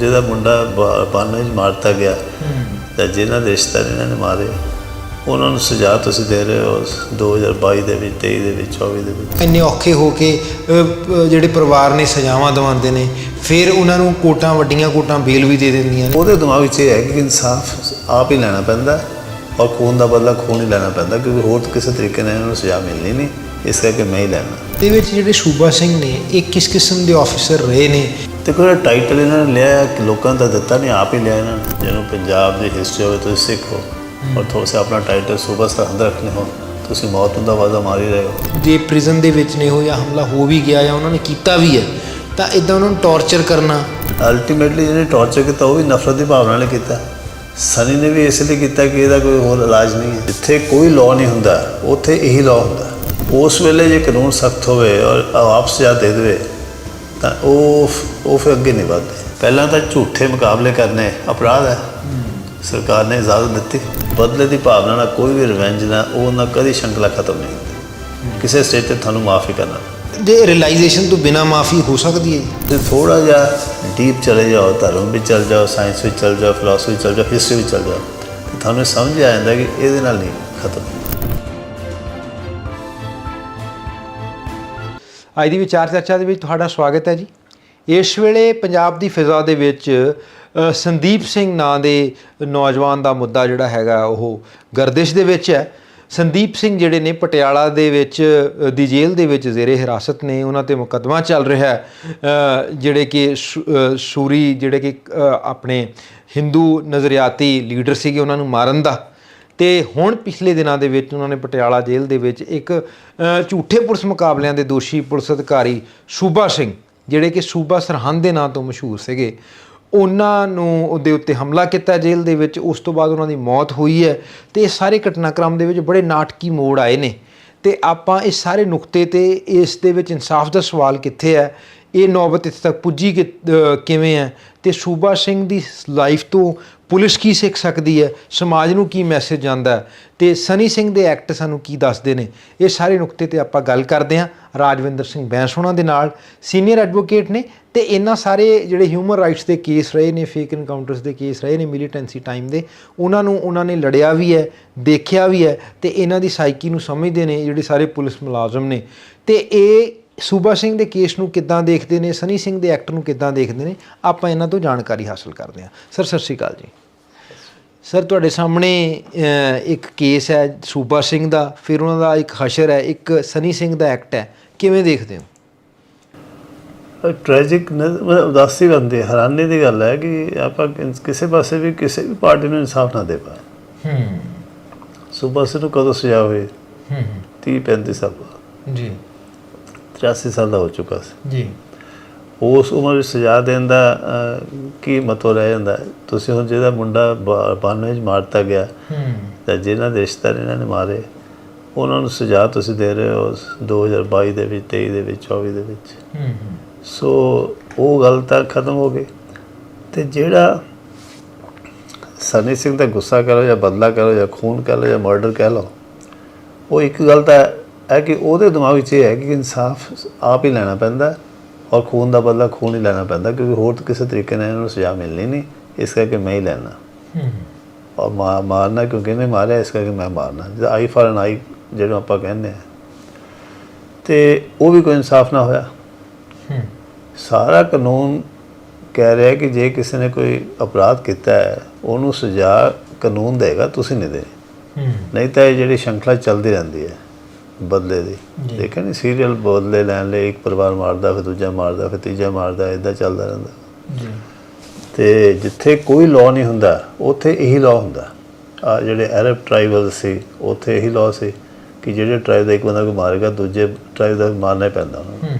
ਜਿਹਦਾ ਮੁੰਡਾ ਬਾਨੇ ਚ ਮਾਰਤਾ ਗਿਆ। ਤੇ ਜਿਨ੍ਹਾਂ ਦੇ ਰਿਸ਼ਤੇਦਾਰ ਇਹਨਾਂ ਨੇ ਮਾਰੇ ਉਹਨਾਂ ਨੂੰ ਸਜ਼ਾ ਤੁਸੀਂ ਦੇ ਰਹੇ ਹੋ 2022 ਦੇ ਵਿੱਚ 23 ਦੇ ਵਿੱਚ 24 ਦੇ ਵਿੱਚ। ਇੰਨੇ ਔਖੇ ਹੋ ਕੇ ਜਿਹੜੇ ਪਰਿਵਾਰ ਨੇ ਸਜ਼ਾਵਾਂ ਦਿਵਾਉਂਦੇ ਨੇ ਫਿਰ ਉਹਨਾਂ ਨੂੰ ਕੋਟਾਂ ਵੱਡੀਆਂ ਕੋਟਾਂ ਬੇਲ ਵੀ ਦੇ ਦਿੰਦੀਆਂ ਨੇ। ਉਹਦੇ ਦਿਮਾਗ ਵਿੱਚ ਇਹ ਹੈ ਕਿ ਇਨਸਾਫ ਆਪ ਹੀ ਲੈਣਾ ਪੈਂਦਾ ਔਰ ਖੂਨ ਦਾ ਬਦਲਾ ਖੂਨ ਹੀ ਲੈਣਾ ਪੈਂਦਾ ਕਿਉਂਕਿ ਹੋਰ ਤਾਂ ਕਿਸੇ ਤਰੀਕੇ ਨਾਲ ਇਹਨਾਂ ਨੂੰ ਸਜ਼ਾ ਮਿਲਣੀ ਨਹੀਂ ਇਸ ਕਰਕੇ ਮੈਂ ਹੀ ਲੈਣਾ। ਤੇ ਵਿੱਚ ਜਿਹੜੇ ਸੂਬਾ ਸਿੰਘ ਨੇ ਇਹ ਕਿਸ ਕਿਸਮ ਦੇ ਆਫੀਸਰ ਰਹੇ ਨੇ? ਤੇ ਕੋਈ ਟਾਈਟਲ ਇਹਨਾਂ ਨੇ ਲਿਆ ਕਿ ਲੋਕਾਂ ਦਾ ਦਿੱਤਾ ਨਹੀਂ ਆਪ ਹੀ ਲਿਆ ਇਹਨਾਂ ਨੇ। ਜਿਹਨੂੰ ਪੰਜਾਬ ਦੀ ਹਿਸਟਰੀ ਹੋਵੇ ਤੁਸੀਂ ਸਿੱਖ ਹੋ। ਔਰ ਥੋੜਾ ਸੇ ਆਪਣਾ ਟਾਈਟਲ ਸੂਬਾ ਸਰਹੰਦ ਰੱਖਣੇ ਹੋ। ਤੁਸੀਂ ਮੌਤ ਦਾ ਵਾਅਦਾ ਮਾਰ ਰਹੇ ਹੋ। ਜੇ ਪ੍ਰਿਜ਼ਨ ਦੇ ਵਿੱਚ ਨੇ ਹੋ ਜਾਂ ਹਮਲਾ ਹੋ ਵੀ ਗਿਆ ਜਾਂ ਉਹਨਾਂ ਨੇ ਕੀਤਾ ਵੀ ਹੈ ਤਾਂ ਇਦਾਂ ਉਹਨਾਂ ਨੂੰ ਟੌਰਚਰ ਕਰਨਾ। ਅਲਟੀਮੇਟਲੀ ਜਿਹਨੇ ਟੌਰਚਰ ਕੀਤਾ ਉਹ ਵੀ ਨਫ਼ਰਤ ਦੀ ਭਾਵਨਾ ਨਾਲ ਕੀਤਾ। ਸਨੀ ਨੇ ਵੀ ਇਸ ਲਈ ਕੀਤਾ ਕਿ ਇਹਦਾ ਕੋਈ ਹੋਰ ਇਲਾਜ ਨਹੀਂ ਹੈ। ਜਿੱਥੇ ਕੋਈ ਲਾਅ ਨਹੀਂ ਹੁੰਦਾ ਉੱਥੇ ਇਹੀ ਲਾਅ ਹੁੰਦਾ। ਉਸ ਵੇਲੇ ਜੇ ਕਾਨੂੰਨ ਸਖਤ ਹੋਵੇ ਔਰ ਆਪ ਸਜ਼ਾ ਦੇ ਦੇਵੇ ਤਾਂ ਉਹ ਉਹ ਫਿਰ ਅੱਗੇ ਨਹੀਂ ਵਧਦੇ। ਪਹਿਲਾਂ ਤਾਂ ਝੂਠੇ ਮੁਕਾਬਲੇ ਕਰਨੇ ਅਪਰਾਧ ਹੈ। ਸਰਕਾਰ ਨੇ ਇਜਾਜ਼ਤ ਦਿੱਤੀ। ਬਦਲੇ ਦੀ ਭਾਵਨਾ ਨਾਲ ਕੋਈ ਵੀ ਰਿਵੈਂਜ ਨਾ ਉਹ ਨਾ ਕਦੀ ਸ਼ੰਕਲਾ ਖਤਮ ਨਹੀਂ ਹੁੰਦੀ। ਕਿਸੇ ਸਟੇਜ ਤੇ ਤੁਹਾਨੂੰ ਮਾਫੀ ਕਰਨਾ। ਜੇ ਰਿਅਲਾਈਜੇਸ਼ਨ ਤੋਂ ਬਿਨਾ ਮਾਫੀ ਹੋ ਸਕਦੀ ਹੈ? ਤੇ ਥੋੜਾ ਜਿਹਾ ਡੀਪ ਚਲੇ ਜਾਓ ਧਰਮ ਵਿੱਚ ਚਲ ਜਾਓ ਸਾਇੰਸ ਵਿੱਚ ਚਲ ਜਾਓ ਫਿਲਾਸਫੀ ਵਿੱਚ ਚਲ ਜਾਓ ਹਿਸਟਰੀ ਵਿੱਚ ਚਲ ਜਾਓ। ਤੁਹਾਨੂੰ ਸਮਝ ਆ ਜਾਂਦਾ ਕਿ ਇਹਦੇ ਨਾਲ ਨਹੀਂ ਖਤਮ। ਅੱਜ ਦੀ ਵਿਚਾਰ ਚਰਚਾ ਦੇ ਵਿੱਚ ਤੁਹਾਡਾ ਸਵਾਗਤ ਹੈ ਜੀ। ਇਸ ਵੇਲੇ ਪੰਜਾਬ ਦੀ ਫਿਜ਼ਾ ਦੇ ਵਿੱਚ ਸੰਦੀਪ ਸਿੰਘ ਨਾਂ ਦੇ ਨੌਜਵਾਨ ਦਾ ਮੁੱਦਾ ਜਿਹੜਾ ਹੈਗਾ, ਉਹ ਗਰਦਿਸ਼ ਦੇ ਵਿੱਚ ਹੈ। ਸੰਦੀਪ ਸਿੰਘ ਜਿਹੜੇ ਨੇ ਪਟਿਆਲਾ ਦੇ ਵਿੱਚ ਦੀ ਜੇਲ੍ਹ ਦੇ ਵਿੱਚ ਜ਼ੇਰੇ ਹਿਰਾਸਤ ਨੇ। ਉਹਨਾਂ ਤੇ ਮੁਕੱਦਮਾ ਚੱਲ ਰਿਹਾ ਹੈ। ਜਿਹੜੇ ਕਿ ਸ਼ੂ- ਸ਼ੂਰੀ ਜਿਹੜੇ ਕਿ ਆਪਣੇ ਹਿੰਦੂ ਨਜ਼ਰੀਆਤੀ ਲੀਡਰ ਸੀਗੇ, ਉਹਨਾਂ ਨੂੰ ਮਾਰਨ ਦਾ ਤੇ ਹੁਣ ਪਿਛਲੇ ਦਿਨਾਂ ਦੇ ਵਿੱਚ ਉਹਨਾਂ ਨੇ ਪਟਿਆਲਾ ਜੇਲ੍ਹ ਦੇ ਵਿੱਚ ਇੱਕ ਝੂਠੇ ਪੁਲਿਸ ਮੁਕਾਬਲਿਆਂ ਦੇ ਦੋਸ਼ੀ ਪੁਲਿਸ ਅਧਿਕਾਰੀ ਸੂਬਾ ਸਿੰਘ, ਜਿਹੜੇ ਕਿ ਸੂਬਾ ਸਰਹੰਦ ਦੇ ਨਾਂ ਤੋਂ ਮਸ਼ਹੂਰ ਸੀਗੇ, ਉਹਨਾਂ ਨੂੰ ਉਹਦੇ ਉੱਤੇ ਹਮਲਾ ਕੀਤਾ ਜੇਲ੍ਹ ਦੇ ਵਿੱਚ। ਉਸ ਤੋਂ ਬਾਅਦ ਉਹਨਾਂ ਦੀ ਮੌਤ ਹੋਈ ਹੈ ਤੇ ਇਹ ਸਾਰੇ ਘਟਨਾਕ੍ਰਮ ਦੇ ਵਿੱਚ ਬੜੇ ਨਾਟਕੀ ਮੋੜ ਆਏ ਨੇ। ਤੇ ਆਪਾਂ ਇਸ ਸਾਰੇ ਨੁਕਤੇ ਤੇ ਇਸ ਦੇ ਵਿੱਚ ਇਨਸਾਫ ਦਾ ਸਵਾਲ ਕਿੱਥੇ ਹੈ? ਇਹ ਨੌਬਤ ਇੱਥੇ ਤੱਕ ਪੁੱਜੀ ਕਿ ਕਿਵੇਂ ਹੈ? ਤੇ ਸੂਬਾ ਸਿੰਘ ਦੀ ਲਾਈਫ ਤੋਂ ਪੁਲਿਸ ਕੀ ਸਿੱਖ ਸਕਦੀ ਹੈ? ਸਮਾਜ ਨੂੰ ਕੀ ਮੈਸੇਜ ਜਾਂਦਾ ਹੈ? ਤੇ ਸਨੀ ਸਿੰਘ ਦੇ ਐਕਟ ਸਾਨੂੰ ਕੀ ਦੱਸਦੇ ਨੇ? ਇਹ ਸਾਰੇ ਨੁਕਤੇ ਤੇ ਆਪਾਂ ਗੱਲ ਕਰਦੇ ਹਾਂ। ਰਾਜਵਿੰਦਰ ਸਿੰਘ ਬੈਂਸ ਹੋਣਾ ਦੇ ਨਾਲ ਸੀਨੀਅਰ ਐਡਵੋਕੇਟ ਨੇ ਤੇ ਇਹਨਾਂ ਸਾਰੇ ਜਿਹੜੇ ਹਿਊਮਨ ਰਾਈਟਸ ਦੇ ਕੇਸ ਰਹੇ ਨੇ ਫੇਕ ਇਨਕਾਊਂਟਰਸ ਦੇ ਕੇਸ ਰਹੇ ਨੇ ਮਿਲੀਟੈਂਸੀ ਟਾਈਮ ਦੇ, ਉਹਨਾਂ ਨੂੰ ਉਹਨਾਂ ਨੇ ਲੜਿਆ ਵੀ ਹੈ, ਦੇਖਿਆ ਵੀ ਹੈ ਤੇ ਇਹਨਾਂ ਦੀ ਸਾਈਕੀ ਨੂੰ ਸਮਝਦੇ ਨੇ ਜਿਹੜੇ ਸਾਰੇ ਪੁਲਿਸ ਮੁਲਾਜ਼ਮ ਨੇ। ਤੇ ਇਹ ਸੂਬਾ ਸਿੰਘ ਦੇ ਕੇਸ ਨੂੰ ਕਿੱਦਾਂ ਦੇਖਦੇ ਨੇ ਸਨੀ ਸਿੰਘ ਦੇ ਐਕਟ ਨੂੰ ਕਿੱਦਾਂ ਦੇਖਦੇ ਨੇ ਆਪਾਂ ਇਹਨਾਂ ਤੋਂ ਜਾਣਕਾਰੀ ਹਾਸਲ ਕਰਦੇ ਹਾਂ। ਸਰ ਸਤਿ ਸ਼੍ਰੀ ਅਕਾਲ ਜੀ। ਸਰ ਤੁਹਾਡੇ ਸਾਹਮਣੇ ਇੱਕ ਕੇਸ ਹੈ ਸੂਬਾ ਸਿੰਘ ਦਾ ਫਿਰ ਉਹਨਾਂ ਦਾ ਇੱਕ ਹਸ਼ਰ ਹੈ ਇੱਕ ਸਨੀ ਸਿੰਘ ਦਾ ਐਕਟ ਹੈ। ਕਿਵੇਂ ਦੇਖਦੇ ਹੋ? ਟ੍ਰੈਜਿਕ ਉਦਾਸੀ ਬੰਦੀ ਹੈਰਾਨੀ ਦੀ ਗੱਲ ਹੈ ਕਿ ਆਪਾਂ ਕਿਸ- ਪਾਸੇ ਵੀ ਕਿਸੇ ਵੀ ਪਾਰਟੀ ਨੂੰ ਇਨਸਾਫ ਨਾ ਦੇ ਪਾਏ। ਹੂੰ। ਸੂਬਾ ਸਿੰਘ ਨੂੰ ਕਦੋਂ ਸਜ਼ਾ ਹੋਈ ਹੂੰ। 30 35 ਸਾਲ ਜੀ। 83 ਸਾਲ ਦਾ ਹੋ ਚੁੱਕਾ ਸੀ। ਜੀ। ਉਸ ਉਮਰ ਵਿੱਚ ਸਜ਼ਾ ਦੇਣ ਦਾ ਕੀ ਮਤਲਬ ਰਹਿ ਜਾਂਦਾ? ਤੁਸੀਂ ਹੁਣ ਜਿਹਦਾ ਮੁੰਡਾ ਬਾਨਵੇਂ ਚ ਮਾਰਤਾ ਗਿਆ ਹੂੰ। ਤੇ ਜਿਨ੍ਹਾਂ ਦੇ ਰਿਸ਼ਤੇਦਾਰ ਇਹਨਾਂ ਨੇ ਮਾਰੇ ਉਹਨਾਂ ਨੂੰ ਸਜ਼ਾ ਤੁਸੀਂ ਦੇ ਰਹੇ ਹੋ 2022 ਦੇ ਵਿੱਚ 23 ਦੇ ਵਿੱਚ 24 ਦੇ ਵਿੱਚ। ਹੂੰ ਸੋ ਉਹ ਗੱਲ ਤਾਂ ਖਤਮ ਹੋ ਗਈ। ਤੇ ਜਿਹੜਾ ਸਨੀ ਸਿੰਘ ਦਾ ਗੁੱਸਾ ਕਰੋ ਜਾਂ ਬਦਲਾ ਕਰੋ ਜਾਂ ਖੂਨ ਕਹਿ ਲਓ ਜਾਂ ਮਰਡਰ ਕਹਿ ਲਓ ਉਹ ਇੱਕ ਗੱਲ ਤਾਂ ਹੈ ਕਿ ਉਹਦੇ ਦਿਮਾਗ ਵਿੱਚ ਇਹ ਹੈ ਕਿ ਇਨਸਾਫ ਆਪ ਹੀ ਲੈਣਾ ਪੈਂਦਾ ਔਰ ਖੂਨ ਦਾ ਬਦਲਾ ਖੂਨ ਹੀ ਲੈਣਾ ਪੈਂਦਾ ਕਿਉਂਕਿ ਹੋਰ ਤਾਂ ਕਿਸੇ ਤਰੀਕੇ ਨਾਲ ਇਹਨਾਂ ਨੂੰ ਸਜ਼ਾ ਮਿਲਣੀ ਨਹੀਂ ਇਸ ਕਰਕੇ ਮੈਂ ਹੀ ਲੈਣਾ। ਔਰ ਮਾਰਨਾ ਕਿਉਂਕਿ ਇਹਨੇ ਮਾਰਿਆ ਇਸ ਕਰਕੇ ਮੈਂ ਮਾਰਨਾ। ਜਿਹਦਾ ਆਈ ਫਾਰ ਐਨ ਆਈ ਜਿਹੜਾ ਆਪਾਂ ਕਹਿੰਦੇ ਆ ਤੇ ਉਹ ਵੀ ਕੋਈ ਇਨਸਾਫ ਨਾ ਹੋਇਆ। ਸਾਰਾ ਕਾਨੂੰਨ ਕਹਿ ਰਿਹਾ ਕਿ ਜੇ ਕਿਸੇ ਨੇ ਕੋਈ ਅਪਰਾਧ ਕੀਤਾ ਹੈ ਉਹਨੂੰ ਸਜ਼ਾ ਕਾਨੂੰਨ ਦੇਗਾ ਤੁਸੀਂ ਨਹੀਂ ਦੇਣੀ। ਹੂੰ। ਨਹੀਂ ਤਾਂ ਇਹ ਜਿਹੜੀ ਸ਼ੰਖਲਾ ਚੱਲਦੀ ਰਹਿੰਦੀ ਹੈ। ਬਦਲੇ ਦੀ। ਦੇਖਿਆ ਨਹੀਂ? ਸੀਰੀਅਲ ਬਦਲੇ ਲੈਣ ਲਈ ਇੱਕ ਪਰਿਵਾਰ ਮਾਰਦਾ ਫਿਰ ਦੂਜਾ ਮਾਰਦਾ ਫਿਰ ਤੀਜਾ ਮਾਰਦਾ ਇਦਾਂ ਚੱਲਦਾ ਰਹਿੰਦਾ। ਜੀ। ਤੇ ਜਿੱਥੇ ਕੋਈ ਲਾਅ ਨਹੀਂ ਹੁੰਦਾ ਉੱਥੇ ਇਹੀ ਲਾਅ ਹੁੰਦਾ। ਆ ਜਿਹੜੇ ਅਰਬ ਟ੍ਰਾਈਬਲ ਸੀ ਉੱਥੇ ਇਹੀ ਲਾਅ ਸੀ ਕਿ ਜਿਹੜੇ ਟ੍ਰਾਈਬ ਦਾ ਇੱਕ ਬੰਦਾ ਕੋਈ ਮਾਰੇਗਾ ਦੂਜੇ ਟ੍ਰਾਈਬ ਦਾ ਮਾਰਨਾ ਪੈਂਦਾ ਉਹਨੂੰ